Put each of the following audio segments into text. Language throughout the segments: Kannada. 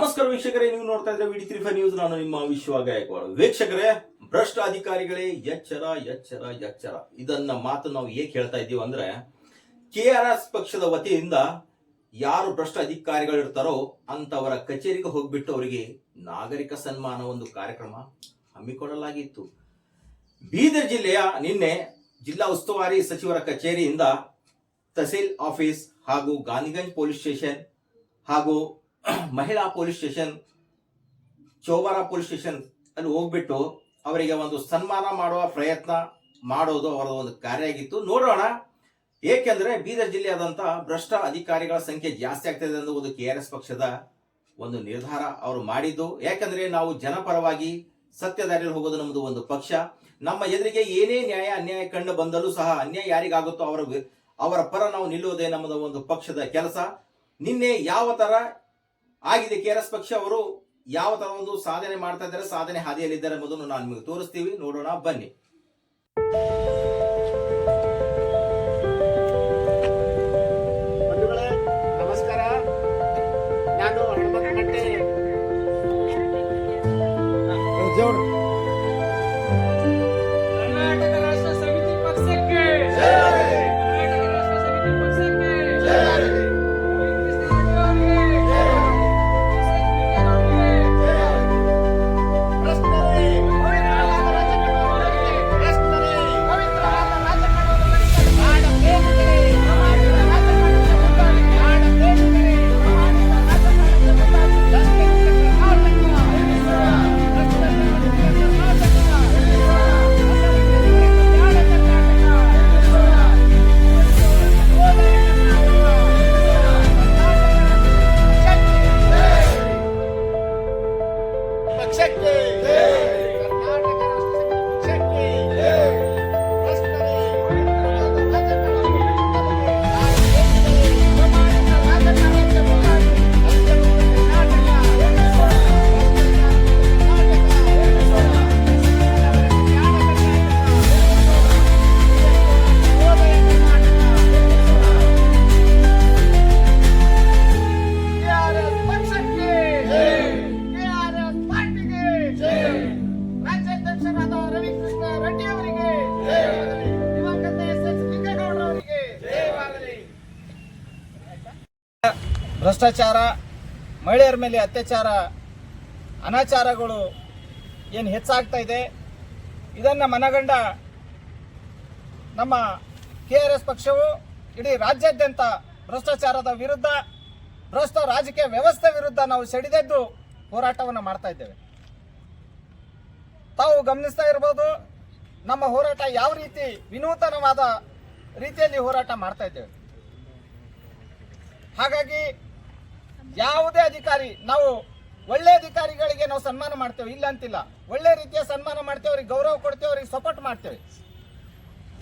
ನಮಸ್ಕಾರ ವೀಕ್ಷಕರೇ, ನೀವು ನೋಡ್ತಾ ಇದ್ರೆ ವಿಡಿ ತ್ರೀ ಫೈವ್ ನ್ಯೂಸ್ ನಾನು ನಿಮ್ಮ ವಿಶ್ವ ಗಾಯಕವಾಡ. ವೀಕ್ಷಕರೇ ಭ್ರಷ್ಟ ಅಧಿಕಾರಿಗಳೇ ಎಚ್ಚರ ಎಚ್ಚರ ಎಚ್ಚರ. ಇದನ್ನ ಮಾತು ನಾವು ಏಕೆ ಹೇಳ್ತಾ ಇದ್ದೀವಿ ಅಂದ್ರೆ, ಕೆ ಆರ್ ಎಸ್ ಪಕ್ಷದ ವತಿಯಿಂದ ಯಾರು ಭ್ರಷ್ಟ ಅಧಿಕಾರಿಗಳು ಇರ್ತಾರೋ ಅಂತವರ ಕಚೇರಿಗೆ ಹೋಗ್ಬಿಟ್ಟು ಅವರಿಗೆ ನಾಗರಿಕ ಸನ್ಮಾನ ಒಂದು ಕಾರ್ಯಕ್ರಮ ಹಮ್ಮಿಕೊಳ್ಳಲಾಗಿತ್ತು. ಬೀದರ್ ಜಿಲ್ಲೆಯ ನಿನ್ನೆ ಜಿಲ್ಲಾ ಉಸ್ತುವಾರಿ ಸಚಿವರ ಕಚೇರಿಯಿಂದ ತಹಸೀಲ್ ಆಫೀಸ್ ಹಾಗೂ ಗಾಂಧಿಗಂಜ್ ಪೊಲೀಸ್ ಸ್ಟೇಷನ್ ಹಾಗೂ ಮಹಿಳಾ police station, Chaubara police station ಅಲ್ಲಿ ಹೋಗ್ಬಿಟ್ಟು ಅವರಿಗೆ ಒಂದು ಸನ್ಮಾನ ಮಾಡುವ ಪ್ರಯತ್ನ ಮಾಡೋದು ಅವರ ಒಂದು ಕಾರ್ಯ ಆಗಿತ್ತು. ನೋಡೋಣ, ಏಕೆಂದರೆ ಬೀದರ್ ಜಿಲ್ಲೆಯಾದಂಥ ಭ್ರಷ್ಟ ಅಧಿಕಾರಿಗಳ ಸಂಖ್ಯೆ ಜಾಸ್ತಿ ಆಗ್ತದೆ ಅನ್ನೋ ಒಂದು ಕೆ ಆರ್ ಎಸ್ ಪಕ್ಷದ ಒಂದು ನಿರ್ಧಾರ ಅವರು ಮಾಡಿದ್ದು. ಯಾಕಂದ್ರೆ ನಾವು ಜನಪರವಾಗಿ ಸತ್ಯದಾರಿಯಲ್ಲಿ ಹೋಗೋದು ನಮ್ಮದು ಒಂದು ಪಕ್ಷ. ನಮ್ಮ ಎದುರಿಗೆ ಏನೇ ನ್ಯಾಯ, ಅನ್ಯಾಯ ಕಂಡು ಬಂದರೂ ಸಹ ಅನ್ಯಾಯ ಯಾರಿಗಾಗುತ್ತೋ ಅವರ ಅವರ ಪರ ನಾವು ನಿಲ್ಲುವುದೇ ನಮ್ಮದು ಒಂದು ಪಕ್ಷದ ಕೆಲಸ. ನಿನ್ನೆ ಯಾವ ತರ ಆಗಿದೆ ಕೆ ಆರ್ ಎಸ್ ಪಕ್ಷ ಅವರು ಯಾವ ತರ ಒಂದು ಸಾಧನೆ ಮಾಡ್ತಾ ಇದ್ದಾರೆ, ಸಾಧನೆ ಹಾದಿಯಲ್ಲಿದ್ದಾರೆ ಎಂಬುದನ್ನು ನಾನು ನಿಮಗೆ ತೋರಿಸ್ತೀವಿ. ನೋಡೋಣ, ಬನ್ನಿ. ಭ್ರಷ್ಟಾಚಾರ, ಮಹಿಳೆಯರ ಮೇಲೆ ಅತ್ಯಾಚಾರ, ಅನಾಚಾರಗಳು ಏನು ಹೆಚ್ಚಾಗ್ತಾ ಇದೆ, ಇದನ್ನು ಮನಗಂಡ ನಮ್ಮ ಕೆ ಆರ್ ಎಸ್ ಪಕ್ಷವು ಇಡೀ ರಾಜ್ಯಾದ್ಯಂತ ಭ್ರಷ್ಟಾಚಾರದ ವಿರುದ್ಧ, ಭ್ರಷ್ಟ ರಾಜಕೀಯ ವ್ಯವಸ್ಥೆ ವಿರುದ್ಧ ನಾವು ಸೆಡಿದೆದ್ದು ಹೋರಾಟವನ್ನು ಮಾಡ್ತಾ ಇದ್ದೇವೆ. ತಾವು ಗಮನಿಸ್ತಾ ಇರ್ಬೋದು, ನಮ್ಮ ಹೋರಾಟ ಯಾವ ರೀತಿ ವಿನೂತನವಾದ ರೀತಿಯಲ್ಲಿ ಹೋರಾಟ ಮಾಡ್ತಾ ಇದ್ದೇವೆ. ಹಾಗಾಗಿ ಯಾವುದೇ ಅಧಿಕಾರಿ ನಾವು ಒಳ್ಳೆ ಅಧಿಕಾರಿಗಳಿಗೆ ನಾವು ಸನ್ಮಾನ ಮಾಡ್ತೇವೆ ಇಲ್ಲ ಅಂತಿಲ್ಲ. ಒಳ್ಳೆ ರೀತಿಯ ಸನ್ಮಾನ ಮಾಡ್ತೇವೆ ಅವ್ರಿಗೆ ಗೌರವ ಕೊಡ್ತೇವೆ ಅವ್ರಿಗೆ ಸಪೋರ್ಟ್ ಮಾಡ್ತೇವೆ.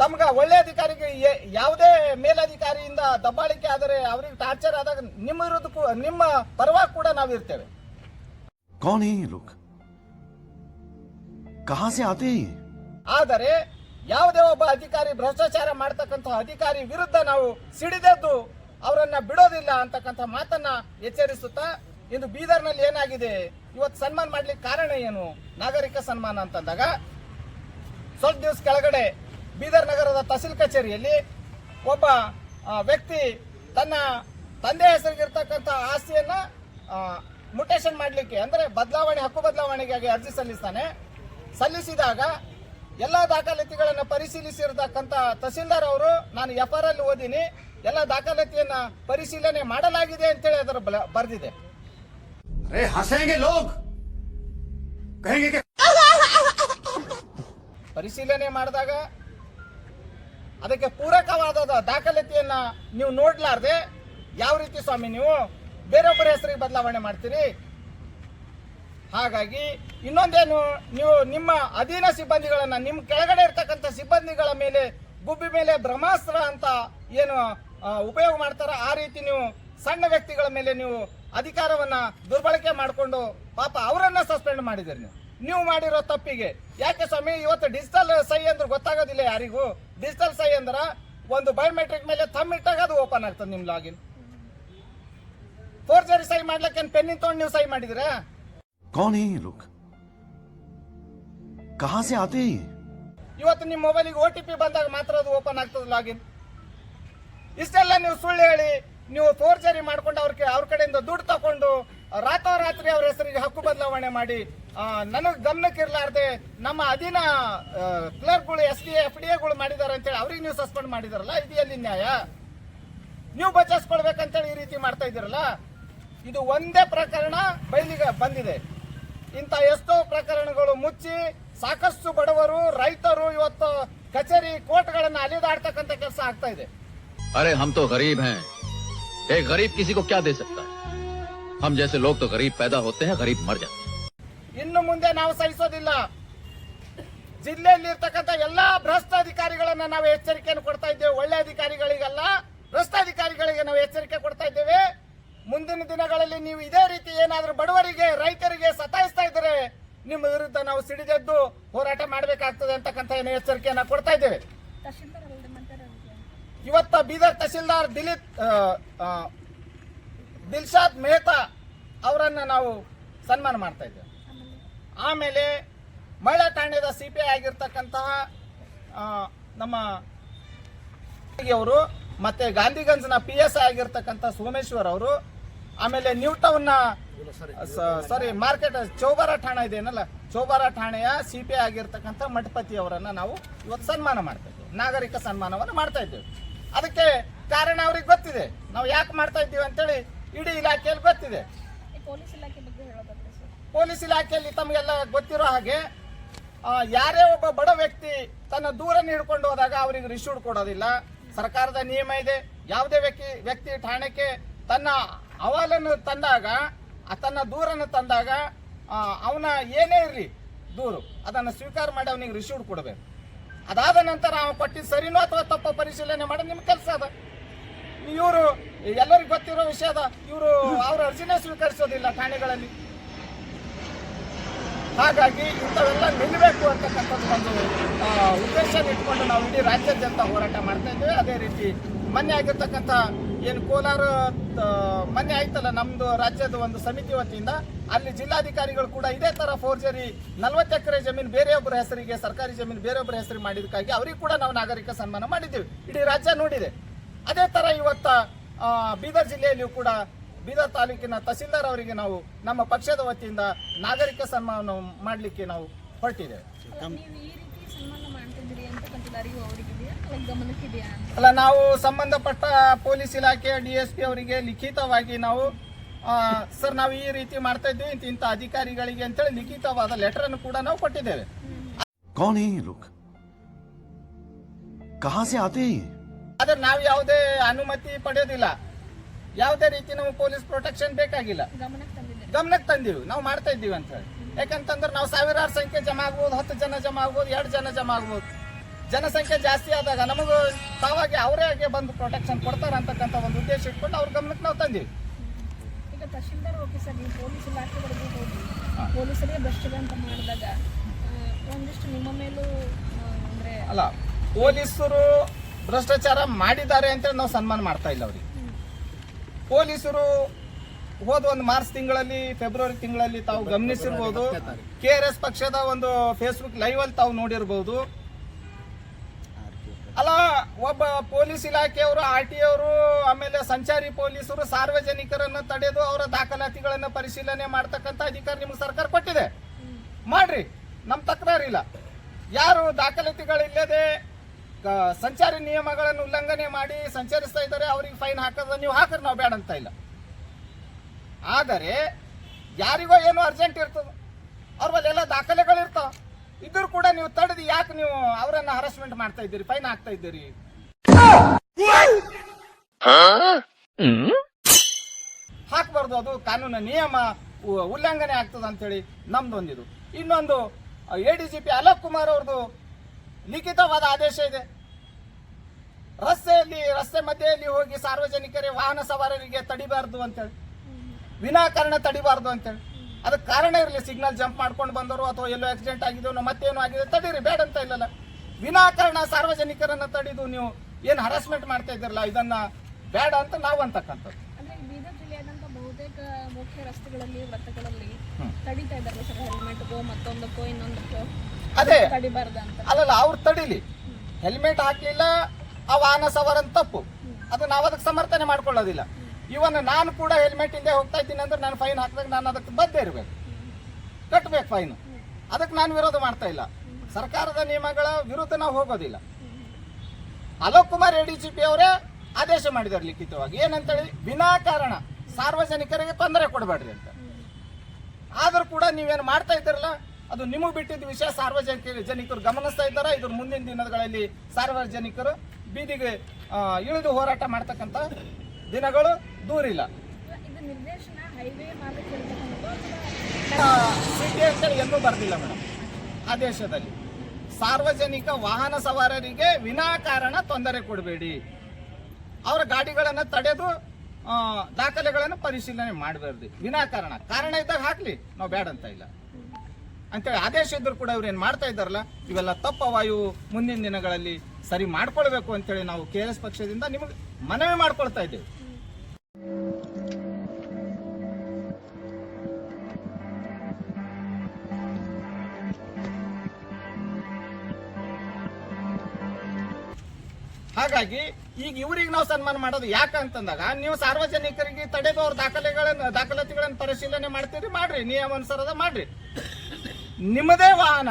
ತಮ್ಗೆ ಒಳ್ಳೆ ಅಧಿಕಾರಿಗೆ ಯಾವುದೇ ಮೇಲಧಿಕಾರಿಯಿಂದ ದಬ್ಬಾಳಿಕೆ ಆದರೆ ಅವರಿಗೆ ಟಾರ್ಚರ್ ಆದಾಗ ನಿಮ್ಮ ವಿರುದ್ಧ ನಿಮ್ಮ ಪರವಾಗಿ ಕೂಡ ನಾವು ಇರ್ತೇವೆ. ಆದರೆ ಯಾವುದೇ ಒಬ್ಬ ಅಧಿಕಾರಿ ಭ್ರಷ್ಟಾಚಾರ ಮಾಡತಕ್ಕಂತಹ ಅಧಿಕಾರಿ ವಿರುದ್ಧ ನಾವು ಸಿಡಿದದ್ದು ಅವರನ್ನ ಬಿಡೋದಿಲ್ಲ ಅಂತಕ್ಕಂಥ ಮಾತನ್ನ ಎಚ್ಚರಿಸುತ್ತಾ ಇಂದು ಬೀದರ್ನಲ್ಲಿ ಏನಾಗಿದೆ? ಇವತ್ತು ಸನ್ಮಾನ ಮಾಡ್ಲಿಕ್ಕೆ ಕಾರಣ ಏನು? ನಾಗರಿಕ ಸನ್ಮಾನ ಅಂತಂದಾಗ ಸ್ವಲ್ಪ ದಿವಸ ಕೆಳಗಡೆ ಬೀದರ್ ನಗರದ ತಹಸೀಲ್ ಕಚೇರಿಯಲ್ಲಿ ಒಬ್ಬ ವ್ಯಕ್ತಿ ತನ್ನ ತಂದೆ ಹೆಸರಿಗಿರ್ತಕ್ಕಂಥ ಆಸ್ತಿಯನ್ನ ಮುಟೇಷನ್ ಮಾಡಲಿಕ್ಕೆ ಅಂದ್ರೆ ಬದಲಾವಣೆ, ಹಕ್ಕು ಬದಲಾವಣೆಗಾಗಿ ಅರ್ಜಿ ಸಲ್ಲಿಸ್ತಾನೆ. ಸಲ್ಲಿಸಿದಾಗ ಎಲ್ಲ ದಾಖಲಾತಿಗಳನ್ನು ಪರಿಶೀಲಿಸಿರ್ತಕ್ಕಂಥ ತಹಸೀಲ್ದಾರ್ ಅವರು, ನಾನು ಎಫ್ ಆರ್ ಅಲ್ಲಿ ಓದಿನಿ. ಎಲ್ಲ ದಾಖಲಾತಿಯನ್ನ ಪರಿಶೀಲನೆ ಮಾಡಲಾಗಿದೆ ಅಂತೇಳಿ ಅದರ ಬರೆದಿದೆ. ಪರಿಶೀಲನೆ ಮಾಡಿದಾಗ ಅದಕ್ಕೆ ಪೂರಕವಾದ ದಾಖಲಾತಿಯನ್ನ ನೀವು ನೋಡ್ಲಾರ್ದೆ ಯಾವ ರೀತಿ ಸ್ವಾಮಿ ನೀವು ಬೇರೊಬ್ಬರ ಹೆಸರಿಗೆ ಬದಲಾವಣೆ ಮಾಡ್ತೀರಿ? ಹಾಗಾಗಿ ಇನ್ನೊಂದೇನು ನೀವು ನಿಮ್ಮ ಅಧೀನ ಸಿಬ್ಬಂದಿಗಳನ್ನ ನಿಮ್ಮ ಕೆಳಗಡೆ ಇರ್ತಕ್ಕಂಥ ಸಿಬ್ಬಂದಿಗಳ ಮೇಲೆ ಗುಬ್ಬಿ ಮೇಲೆ ಬ್ರಹ್ಮಾಸ್ತ್ರ ಅಂತ ಏನು ಉಪಯೋಗ ಮಾಡ್ತಾರ ಆ ರೀತಿ ನೀವು ಸಣ್ಣ ವ್ಯಕ್ತಿಗಳ ಮೇಲೆ ನೀವು ಅಧಿಕಾರವನ್ನ ದುರ್ಬಳಕೆ ಮಾಡಿಕೊಂಡು ಪಾಪ ಅವರನ್ನ ಸಸ್ಪೆಂಡ್ ಮಾಡಿದಿರಿ ನೀವು. ನೀವು ಮಾಡಿರೋ ತಪ್ಪಿಗೆ. ಯಾಕೆ ಸ್ವಾಮಿ ಇವತ್ತು ಡಿಜಿಟಲ್ ಸೈ ಅಂದ್ರೆ ಗೊತ್ತಾಗೋದಿಲ್ಲ ಯಾರಿಗೂ. ಡಿಜಿಟಲ್ ಸೈ ಅಂದ್ರೆ ಒಂದು ಬಯೋಮೆಟ್ರಿಕ್ ಮೇಲೆ ತಮ್ಮ ಇಟ್ಟಾಗ ಅದು ಓಪನ್ ಆಗ್ತದೆ ನಿಮ್ ಲಾಗಿನ್ ಫೋರ್ಜರಿ ಸಹಿ ಮಾಡ್ಲಕ್ಕೆ ಪೆನ್ ತಗೊಂಡು ನೀವು ಸಹಿ ಮಾಡಿದಿರಾ ಕಹಾಸೆ ಇವತ್ತು ನಿಮ್ಮ ಮೊಬೈಲಿಗೆ ಓ ಟಿ ಪಿ ಬಂದಾಗ ಮಾತ್ರ ಅದು ಓಪನ್ ಆಗ್ತದೆ ಲಾಗಿನ್ ಇಷ್ಟೆಲ್ಲ ನೀವು ಸುಳ್ಳು ಹೇಳಿ, ನೀವು ಫೋರ್ಜರಿ ಮಾಡ್ಕೊಂಡು ಅವ್ರಿಗೆ ಅವ್ರ ಕಡೆಯಿಂದ ದುಡ್ಡು ತಗೊಂಡು ರಾತ್ರೋರಾತ್ರಿ ಅವ್ರ ಹೆಸರಿಗೆ ಹಕ್ಕು ಬದಲಾವಣೆ ಮಾಡಿ ನನಗೆ ಗಮನಕ್ಕೆ ಇರಲಾರ್ದೆ ನಮ್ಮ ಅಧೀನ ಕ್ಲರ್ಕ್ಗಳು, ಎಸ್ ಡಿ ಎಫ್ ಡಿ ಎಗಳು ಮಾಡಿದ್ದಾರೆ ಅಂತೇಳಿ ಅವ್ರಿಗೆ ನೀವು ಸಸ್ಪೆಂಡ್ ಮಾಡಿದಾರಲ್ಲ, ಇದು ಎಲ್ಲಿ ನ್ಯಾಯ? ನೀವು ಬಚಾಯಿಸ್ಕೊಳ್ಬೇಕಂತೇಳಿ ಈ ರೀತಿ ಮಾಡ್ತಾ ಇದ್ದೀರಲ್ಲ, ಇದು ಒಂದೇ ಪ್ರಕರಣ ಬಯಲಿಗೆ ಬಂದಿದೆ. ಇಂಥ ಎಷ್ಟೋ ಪ್ರಕರಣಗಳು ಮುಚ್ಚಿ ಸಾಕಷ್ಟು ಬಡವರು, ರೈತರು ಇವತ್ತು ಕಚೇರಿ ಕೋರ್ಟ್ಗಳನ್ನು ಅಲೆದಾಡ್ತಕ್ಕಂಥ ಕೆಲಸ ಆಗ್ತಾ ಇದೆ. अरे हम तो गरीब हैं एक गरीब किसी को क्या दे सकता है हम जैसे लोग तो गरीब पैदा होते हैं गरीब मर जाते हैं ಇನ್ನು ಮುಂದೆ ನಾವು ಸಹಿಸೋದಿಲ್ಲ ಜಿಲ್ಲೆಯಲ್ಲಿ ಇರ್ತಕ್ಕಂಥ ಎಲ್ಲಾ ಭ್ರಷ್ಟ ಅಧಿಕಾರಿಗಳನ್ನ ನಾವು ಎಚ್ಚರಿಕೆಯನ್ನು ಕೊಡ್ತಾ ಇದ್ದೇವೆ ಒಳ್ಳೆ ಅಧಿಕಾರಿಗಳಿಗಲ್ಲ ಭ್ರಷ್ಟ ಅಧಿಕಾರಿಗಳಿಗೆ ನಾವು ಎಚ್ಚರಿಕೆ ಕೊಡ್ತಾ ಇದ್ದೇವೆ ಮುಂದಿನ ದಿನಗಳಲ್ಲಿ ನೀವು ಇದೇ ರೀತಿ ಏನಾದ್ರೂ ಬಡವರಿಗೆ ರೈತರಿಗೆ ಸತಾಯಿಸ್ತಾ ಇದ್ರೆ ನಿಮ್ಮ ವಿರುದ್ಧ ನಾವು ಸಿಡಿದೆದ್ದು ಹೋರಾಟ ಮಾಡಬೇಕಾಗ್ತದೆ ಅಂತಕ್ಕಂಥ ಏನು ಎಚ್ಚರಿಕೆಯನ್ನ ಕೊಡ್ತಾ ಇದ್ದೇವೆ ಇವತ್ತ ಬೀದರ್ ತಹಸೀಲ್ದಾರ್ ದಿಲೀಪ್ ದಿಲ್ಶಾದ್ ಮೆಹ್ತಾ ಅವರನ್ನ ನಾವು ಸನ್ಮಾನ ಮಾಡ್ತಾ ಇದ್ದೇವೆ. ಆಮೇಲೆ ಮಹಿಳಾ ಠಾಣೆದ ಸಿ ಪಿ ಐ ಆಗಿರ್ತಕ್ಕಂತಹ ನಮ್ಮ ಅವರು ಮತ್ತೆ ಗಾಂಧಿಗಂಜ್ನ ಪಿ ಎಸ್ ಐ ಸೋಮೇಶ್ವರ್ ಅವರು, ಆಮೇಲೆ ನ್ಯೂ ಟೌನ್ನ ಸಾರಿ ಮಾರ್ಕೆಟ್ ಚೌಬಾರ ಠಾಣೆ ಇದೆಯಲ್ಲ ಚೌಬಾರ ಠಾಣೆಯ ಸಿ ಪಿ ಐ ಆಗಿರ್ತಕ್ಕಂಥ ಮಠಪತಿ ಅವರನ್ನ ನಾವು ಇವತ್ತು ಸನ್ಮಾನ ಮಾಡ್ತಾ ಇದ್ದೇವೆ. ನಾಗರಿಕ ಸನ್ಮಾನವನ್ನು ಮಾಡ್ತಾ ಇದ್ದೇವೆ. ಅದಕ್ಕೆ ಕಾರಣ ಅವ್ರಿಗೆ ಗೊತ್ತಿದೆ. ನಾವು ಯಾಕೆ ಮಾಡ್ತಾ ಇದ್ದೀವಿ ಅಂತೇಳಿ ಇಡೀ ಇಲಾಖೆಯಲ್ಲಿ ಗೊತ್ತಿದೆ. ಪೊಲೀಸ್ ಇಲಾಖೆಯಲ್ಲಿ ತಮಗೆಲ್ಲ ಗೊತ್ತಿರೋ ಹಾಗೆ ಯಾರೇ ಒಬ್ಬ ಬಡ ವ್ಯಕ್ತಿ ತನ್ನ ದೂರನ್ನು ಹಿಡ್ಕೊಂಡು ಹೋದಾಗ ಅವರಿಗೆ ರಿಶೂಡ್ ಕೊಡೋದಿಲ್ಲ. ಸರ್ಕಾರದ ನಿಯಮ ಇದೆ. ಯಾವುದೇ ವ್ಯಕ್ತಿ ವ್ಯಕ್ತಿ ಠಾಣೆಗೆ ತನ್ನ ಅಹವಾಲನ್ನು ತಂದಾಗ ತನ್ನ ದೂರನ್ನು ತಂದಾಗ ಅವನ ಏನೇ ಇರಲಿ ದೂರು ಅದನ್ನು ಸ್ವೀಕಾರ ಮಾಡಿ ಅವನಿಗೆ ರಿಶೂಡ್ ಕೊಡಬೇಕು. ಅದಾದ ನಂತರ ನಾವು ಕೊಟ್ಟಿದ್ದು ಸರಿನೋ ಅಥವಾ ತಪ್ಪ ಪರಿಶೀಲನೆ ಮಾಡಿ ನಿಮ್ಮ ಕೆಲಸ ಅದ. ಇವರು, ಎಲ್ಲರಿಗೂ ಗೊತ್ತಿರೋ ವಿಷಯ ಅದ. ಇವರು ಅವ್ರ ಅರ್ಜಿನೇ ಸ್ವೀಕರಿಸೋದಿಲ್ಲ ಠಾಣೆಗಳಲ್ಲಿ. ಹಾಗಾಗಿ ಇಂಥವೆಲ್ಲ ನಿಲ್ಲಬೇಕು ಅಂತಕ್ಕಂಥದ್ದು ಒಂದು ಉದ್ದೇಶ ಇಟ್ಕೊಂಡು ನಾವು ಇಡೀ ರಾಜ್ಯಾದ್ಯಂತ ಹೋರಾಟ ಮಾಡ್ತಾ ಇದ್ದೇವೆ. ಅದೇ ರೀತಿ ಮೊನ್ನೆ ಆಗಿರ್ತಕ್ಕಂಥ ಏನು ಕೋಲಾರ ಮನೆ ಆಯ್ತಲ್ಲ ನಮ್ಮದು ರಾಜ್ಯದ ಒಂದು ಸಮಿತಿ ವತಿಯಿಂದ. ಅಲ್ಲಿ ಜಿಲ್ಲಾಧಿಕಾರಿಗಳು ಕೂಡ ಇದೇ ತರ ಫೋರ್ಜರಿ ನಲ್ವತ್ತು ಎಕರೆ ಜಮೀನು ಬೇರೆಯೊಬ್ಬರ ಹೆಸರಿಗೆ, ಸರ್ಕಾರಿ ಜಮೀನು ಬೇರೆಯೊಬ್ಬರ ಹೆಸರಿಗೆ ಮಾಡಿದಕ್ಕಾಗಿ ಅವರಿಗೆ ಕೂಡ ನಾವು ನಾಗರಿಕ ಸನ್ಮಾನ ಮಾಡಿದ್ದೀವಿ. ಇಡೀ ರಾಜ್ಯ ನೋಡಿದೆ. ಅದೇ ತರ ಇವತ್ತ ಬೀದರ್ ಜಿಲ್ಲೆಯಲ್ಲಿಯೂ ಕೂಡ ಬೀದರ್ ತಾಲೂಕಿನ ತಹಸೀಲ್ದಾರ್ ಅವರಿಗೆ ನಾವು ನಮ್ಮ ಪಕ್ಷದ ವತಿಯಿಂದ ನಾಗರಿಕ ಸನ್ಮಾನ ಮಾಡಲಿಕ್ಕೆ ನಾವು ಹೊರಟಿದ್ದೇವೆ. ಅಲ್ಲ ನಾವು ಸಂಬಂಧಪಟ್ಟ ಪೊಲೀಸ್ ಇಲಾಖೆ ಡಿ ಎಸ್ ಪಿ ಅವರಿಗೆ ಲಿಖಿತವಾಗಿ ನಾವು ಸರ್ ನಾವು ಈ ರೀತಿ ಮಾಡ್ತಾ ಇದ್ವಿ ಇಂಥ ಅಧಿಕಾರಿಗಳಿಗೆ ಅಂತೇಳಿ ಲಿಖಿತವಾದ ಲೆಟರ್ ಅನ್ನು ಕೂಡ ನಾವು ಕೊಟ್ಟಿದ್ದೇವೆ. ಆದ್ರೆ ನಾವು ಯಾವುದೇ ಅನುಮತಿ ಪಡೆಯೋದಿಲ್ಲ ಯಾವುದೇ ರೀತಿ ನಾವು ಪೊಲೀಸ್ ಪ್ರೊಟೆಕ್ಷನ್ ಬೇಕಾಗಿಲ್ಲ. ಗಮನಕ್ಕೆ ತಂದಿವಿ. ನಾವು ಮಾಡ್ತಾ ಇದ್ದೀವಿ ಅಂತ ಹೇಳಿ. ಯಾಕಂತಂದ್ರೆ ನಾವು ಸಾವಿರಾರು ಸಂಖ್ಯೆ ಜಮಾ ಆಗ್ಬೋದು ಹತ್ತು ಜನ ಜಮಾ ಆಗ್ಬೋದು ಎರಡು ಜನ ಜಮಾ ಆಗ್ಬೋದು. ಜನಸಂಖ್ಯೆ ಜಾಸ್ತಿ ಆದಾಗ ನಮಗೂ ತಾವಾಗಿ ಅವರೇ ಬಂದು ಪ್ರೊಟೆಕ್ಷನ್ ಕೊಡ್ತಾರೆ ಅಂತಕ್ಕಂಥ ಒಂದು ಉದ್ದೇಶ ಇಟ್ಕೊಂಡು ಅವ್ರ ಗಮನಕ್ಕೆ ನಾವು ತಂದೀವಿ. ಈಗ ತಹಶೀಲ್ದಾರ್ ಸರ್ ನೀವು ಪೊಲೀಸ್ ಇಲಾಖೆಗಳಿಗೆ ಹೋಗಿ ಪೊಲೀಸರಿಗೆ ಬೆಸ್ಟ್ ಅಂತ ಮಾಡಿದಾಗ ಒಂದಿಷ್ಟು ನಿಮ್ಮ ಮೇಲೂ ಅಂದ್ರೆ ಅಲ್ಲ ಪೊಲೀಸರು ಭ್ರಷ್ಟಾಚಾರ ಮಾಡಿದ್ದಾರೆ ಅಂತ ನಾವು ಸನ್ಮಾನ ಮಾಡ್ತಾ ಇಲ್ಲ ಅವ್ರಿಗೆ. ಪೊಲೀಸರು ಹೋದ ಒಂದು ಮಾರ್ಚ್ ತಿಂಗಳಲ್ಲಿ, ಫೆಬ್ರವರಿ ತಿಂಗಳಲ್ಲಿ ತಾವು ಗಮನಿಸಿರ್ಬೋದು. ಕೆ ಆರ್ ಎಸ್ ಪಕ್ಷದ ಒಂದು ಫೇಸ್ಬುಕ್ ಲೈವ್ ಅಲ್ಲಿ ತಾವು ನೋಡಿರ್ಬೋದು. ಅಲ್ಲ, ಒಬ್ಬ ಪೊಲೀಸ್ ಇಲಾಖೆಯವರು, ಆರ್ ಟಿ ಅವರು ಆಮೇಲೆ ಸಂಚಾರಿ ಪೊಲೀಸರು, ಸಾರ್ವಜನಿಕರನ್ನು ತಡೆದು ಅವರ ದಾಖಲಾತಿಗಳನ್ನು ಪರಿಶೀಲನೆ ಮಾಡ್ತಕ್ಕಂಥ ಅಧಿಕಾರ ನಿಮ್ಗೆ ಸರ್ಕಾರ ಕೊಟ್ಟಿದೆ. ಮಾಡ್ರಿ ನಮ್ಮ ತಕರಾರಿಲ್ಲ. ಯಾರು ದಾಖಲಾತಿಗಳಿಲ್ಲದೆ ಸಂಚಾರಿ ನಿಯಮಗಳನ್ನು ಉಲ್ಲಂಘನೆ ಮಾಡಿ ಸಂಚರಿಸ್ತಾ ಇದ್ದಾರೆ, ಅವ್ರಿಗೆ ಫೈನ್ ಹಾಕೋದ್ರೆ ನೀವು ಹಾಕ್ರಿ, ನಾವು ಬೇಡ ಅಂತ ಇಲ್ಲ. ಆದರೆ ಯಾರಿಗೋ ಏನೋ ಅರ್ಜೆಂಟ್ ಇರ್ತದ. ಅವ್ರ ಬಲ್ಲೆಲ್ಲ ಎಲ್ಲ ದಾಖಲೆಗಳು ಇರ್ತಾವ ಇದ್ರು ಕೂಡ ನೀವು ತಡೆದು ಯಾಕೆ ನೀವು ಅವರನ್ನ ಹರಾಸ್ಮೆಂಟ್ ಮಾಡ್ತಾ ಇದ್ದೀರಿ ಫೈನ್ ಹಾಕ್ತಾ ಇದ್ದೀರಿ? ಹಾಕ್ಬಾರ್ದು ಅದು, ಕಾನೂನು ನಿಯಮ ಉಲ್ಲಂಘನೆ ಆಗ್ತದ ಅಂತೇಳಿ ನಮ್ದೊಂದಿದು. ಇನ್ನೊಂದು A D G P Alok Kumar ಅವ್ರದ್ದು ಲಿಖಿತವಾದ ಆದೇಶ ಇದೆ. ರಸ್ತೆಯಲ್ಲಿ, ರಸ್ತೆ ಮಧ್ಯೆಯಲ್ಲಿ ಹೋಗಿ ಸಾರ್ವಜನಿಕರೇ ವಾಹನ ಸವಾರರಿಗೆ ತಡಿಬಾರ್ದು ಅಂತೇಳಿ. ವಿನಾಕಾರಣ ತಡಿಬಾರ್ದು ಅಂತೇಳಿ. ಅದಕ್ಕೆ ಕಾರಣ ಇರಲಿ ಸಿಗ್ನಲ್ ಜಂಪ್ ಮಾಡ್ಕೊಂಡು ಬಂದವರು ಅಥವಾ ಎಲ್ಲೋ ಆಕ್ಸಿಡೆಂಟ್ ಆಗಿದೆ ಮತ್ತೇನು ಆಗಿದೆ ತಡೀರಿ ಬೇಡ ಅಂತ ಇಲ್ಲಲ್ಲ. ವಿನಾಕಾರಣ ಸಾರ್ವಜನಿಕರನ್ನ ತಡಿದು ನೀವು ಏನು ಹರಾಸ್ಮೆಂಟ್ ಮಾಡ್ತಾ ಇದ್ದೀರಲ್ಲ ಇದನ್ನ ಬೇಡ ಅಂತ ನಾವು ಅಂತಕ್ಕಂಥದ್ದು. ಅಂದ್ರೆ ಈ ಬೀದರ್ ಜಿಲ್ಲೆಯಾದಂಥ ಬಹುತೇಕ ಮುಖ್ಯ ರಸ್ತೆಗಳಲ್ಲಿ ವ್ರತಗಳಲ್ಲಿ ತಡಿತಾ ಇದ್ದಾರೆ ಸರ್ ಹೆಲ್ಮೆಟ್ಗೋ ಮತ್ತೊಂದಕ್ಕೋ ಇನ್ನೊಂದಕ್ಕೋ. ಅದೇ. ಅಲ್ಲಲ್ಲ ಅವ್ರು ತಡಿಲಿ. ಹೆಲ್ಮೆಟ್ ಹಾಕಲಿಲ್ಲ ಆ ವಾಹನ ಸವಾರನ್ ತಪ್ಪು. ಅದು ನಾವು ಅದಕ್ಕೆ ಸಮರ್ಥನೆ ಮಾಡ್ಕೊಳ್ಳೋದಿಲ್ಲ. ಇವನ್ ನಾನು ಕೂಡ ಹೆಲ್ಮೆಟ್ ಇಲ್ಲದೆ ಹೋಗ್ತಾ ಇದ್ದೀನಿ ಅಂದ್ರೆ ನಾನು ಫೈನ್ ಹಾಕಿದಾಗ ನಾನು ಅದಕ್ಕೆ ಬದ್ದೇ ಇರಬೇಕು. ಕಟ್ಟಬೇಕು ಫೈನ್ ಅದಕ್ಕೆ ನಾನು ವಿರೋಧ ಮಾಡ್ತಾ ಇಲ್ಲ. ಸರ್ಕಾರದ ನಿಯಮಗಳ ವಿರುದ್ಧ ನಾವು ಹೋಗೋದಿಲ್ಲ. ಅಲೋಕ್ ಕುಮಾರ್ ಎಡಿಜಿಪಿ ಅವರೇ ಆದೇಶ ಮಾಡಿದ್ದಾರೆ ಲಿಖಿತವಾಗಿ. ಏನಂತೇಳಿ ವಿನಾಕಾರಣ ಸಾರ್ವಜನಿಕರಿಗೆ ತೊಂದರೆ ಕೊಡಬೇಡ್ರಿ ಅಂತ. ಆದರೂ ಕೂಡ ನೀವೇನು ಮಾಡ್ತಾ ಇದ್ದೀರಲ್ಲ, ಅದು ನಿಮಗೆ ಬಿಟ್ಟಿದ್ದ ವಿಷಯ. ಸಾರ್ವಜನಿಕ ಜನಿಕರು ಗಮನಿಸ್ತಾ ಇದ್ದಾರೆ. ಇದ್ರ ಮುಂದಿನ ದಿನಗಳಲ್ಲಿ ಸಾರ್ವಜನಿಕರು ಬೀದಿಗೆ ಇಳಿದು ಹೋರಾಟ ಮಾಡ್ತಕ್ಕಂಥ ದಿನಗಳು ದೂರಿಲ್ಲ. ಸಿಟಿ ಅಂತೇಳಿ ಎಂದೂ ಬರ್ದಿಲ್ಲ ಮೇಡಮ್ ಆದೇಶದಲ್ಲಿ ಸಾರ್ವಜನಿಕ ವಾಹನ ಸವಾರರಿಗೆ ವಿನಾಕಾರಣ ತೊಂದರೆ ಕೊಡಬೇಡಿ. ಅವರ ಗಾಡಿಗಳನ್ನು ತಡೆದು ದಾಖಲೆಗಳನ್ನು ಪರಿಶೀಲನೆ ಮಾಡಬಾರ್ದು. ವಿನಾಕಾರಣ ಕಾರಣ ಇದ್ದಾಗ ಹಾಕ್ಲಿ ನಾವು ಬೇಡ ಅಂತ ಇಲ್ಲ. ಅಂತೇಳಿ ಆದೇಶ ಇದ್ರು ಕೂಡ ಇವ್ರು ಏನು ಮಾಡ್ತಾ ಇದ್ದಾರಲ್ಲ ಇವೆಲ್ಲ ತಪ್ಪವ ಇವು ಮುಂದಿನ ದಿನಗಳಲ್ಲಿ ಸರಿ ಮಾಡ್ಕೊಳ್ಬೇಕು ಅಂತೇಳಿ ನಾವು ಕೆ ಎಸ್ ಪಕ್ಷದಿಂದ ನಿಮಗೆ ಮನವಿ ಮಾಡ್ಕೊಳ್ತಾ ಇದ್ದೇವೆ. ಹಾಗಾಗಿ ಈಗ ಇವರಿಗೆ ನಾವು ಸನ್ಮಾನ ಮಾಡೋದು ಯಾಕಂತಂದಾಗ ನೀವು ಸಾರ್ವಜನಿಕರಿಗೆ ತಡೆದು ಅವ್ರ ದಾಖಲೆಗಳನ್ನು, ದಾಖಲಾತಿಗಳನ್ನು ಪರಿಶೀಲನೆ ಮಾಡ್ತೀರಿ, ಮಾಡ್ರಿ, ನಿಯಮಾನುಸಾರದ ಮಾಡ್ರಿ. ನಿಮ್ಮದೇ ವಾಹನ.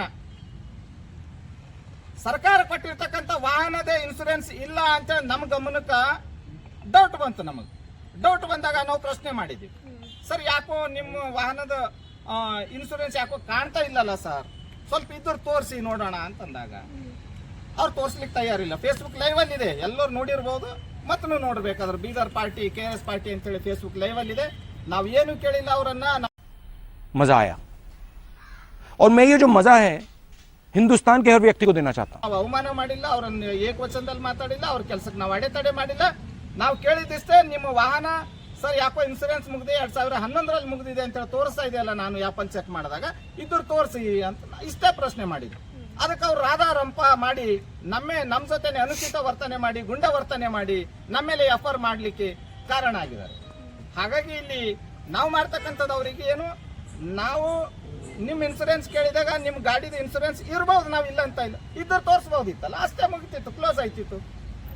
ಸರ್ಕಾರ ಕೊಟ್ಟಿರ್ತಕ್ಕಂಥ ವಾಹನದ ಇನ್ಸೂರೆನ್ಸ್ ಇಲ್ಲ ಅಂತ ನಮ್ಮ ಗಮನಕ್ಕೆ ಡೌಟ್ ಬಂತು ನಮಗೆ. ಡೌಟ್ ಬಂದಾಗ ನಾವು ಪ್ರಶ್ನೆ ಮಾಡಿದ್ವಿ ಸರ್ ಯಾಕೋ ನಿಮ್ಮ ವಾಹನದ ಇನ್ಸೂರೆನ್ಸ್ ಯಾಕೋ ಕಾಣ್ತಾ ಇಲ್ಲಲ್ಲ ಸರ್ ಸ್ವಲ್ಪ ಇದ್ರ ತೋರಿಸಿ ನೋಡೋಣ ಅಂತಂದಾಗ ಅವ್ರು ತೋರ್ಸ್ಲಿಕ್ಕೆ ತಯಾರಿಲ್ಲ ಫೇಸ್ಬುಕ್ ಲೈವ್ ಅಲ್ಲಿ ಇದೆ ಎಲ್ಲರೂ ನೋಡಿರ್ಬೋದು ಮತ್ತು ನೀವು ನೋಡ್ಬೇಕಾದ್ರೆ Bidar party K S party ಅಂತೇಳಿ ಫೇಸ್ಬುಕ್ ಲೈವ್ ಅಲ್ಲಿ ಇದೆ ನಾವು ಏನು ಕೇಳಿಲ್ಲ ಅವರನ್ನ मज़ा आया और मैं ये जो मज़ा है हिंदुस्तान के हर व्यक्ति को देना चाहता हूँ ನಾವು ಅವಮಾನ ಮಾಡಿಲ್ಲ ಅವರನ್ನ ಏಕವಚನದಲ್ಲಿ ಮಾತಾಡಿಲ್ಲ ಅವ್ರ ಕೆಲಸಕ್ಕೆ ನಾವು ಅಡೆತಡೆ ಮಾಡಿಲ್ಲ ನಾವು ಕೇಳಿದಿಷ್ಟೇ ನಿಮ್ಮ ವಾಹನ ಸರ್, ಯಾಕೋ ಇನ್ಸೂರೆನ್ಸ್ ಮುಗಿದೆ ಎರಡು ಸಾವಿರ ಹನ್ನೊಂದರಲ್ಲಿ ಮುಗಿದಿದೆ ಅಂತ ಹೇಳಿ ತೋರಿಸ್ತಾ ಇದೆಯಲ್ಲ ನಾನು ಯಾಪನ್ ಚೆಕ್ ಮಾಡಿದಾಗ. ಇದ್ರ ತೋರಿಸಿ ಅಂತ ಇಷ್ಟೇ ಪ್ರಶ್ನೆ ಮಾಡಿದ್ರು ಅದಕ್ಕೆ ಅವ್ರು ರಾಧಾ ರಂಪ ಮಾಡಿ, ನಮ್ಮೇ ನಮ್ಮ ಜೊತೆನೆ ಅನುಚಿತ ವರ್ತನೆ ಮಾಡಿ, ಗುಂಡ ವರ್ತನೆ ಮಾಡಿ ನಮ್ಮೇಲೆ ಆರ್ ಮಾಡ್ಲಿಕ್ಕೆ ಕಾರಣ ಆಗಿದ್ದಾರೆ. ಹಾಗಾಗಿ ಇಲ್ಲಿ ನಾವು ಮಾಡ್ತಕ್ಕಂಥದ್ದು ಅವರಿಗೆ ಏನು? ನಾವು ನಿಮ್ಮ ಇನ್ಸೂರೆನ್ಸ್ ಕೇಳಿದಾಗ, ನಿಮ್ಮ ಗಾಡಿದು ಇನ್ಸೂರೆನ್ಸ್ ಇರ್ಬೋದು, ನಾವು ಇಲ್ಲ ಅಂತ ಇಲ್ಲ. ಇದ್ದರೆ ತೋರಿಸ್ಬೋದಿತ್ತಲ್ಲ, ಅಷ್ಟೇ ಮುಗಿತಿತ್ತು ಕ್ಲೋಸ್ ಆಯ್ತಿತ್ತು.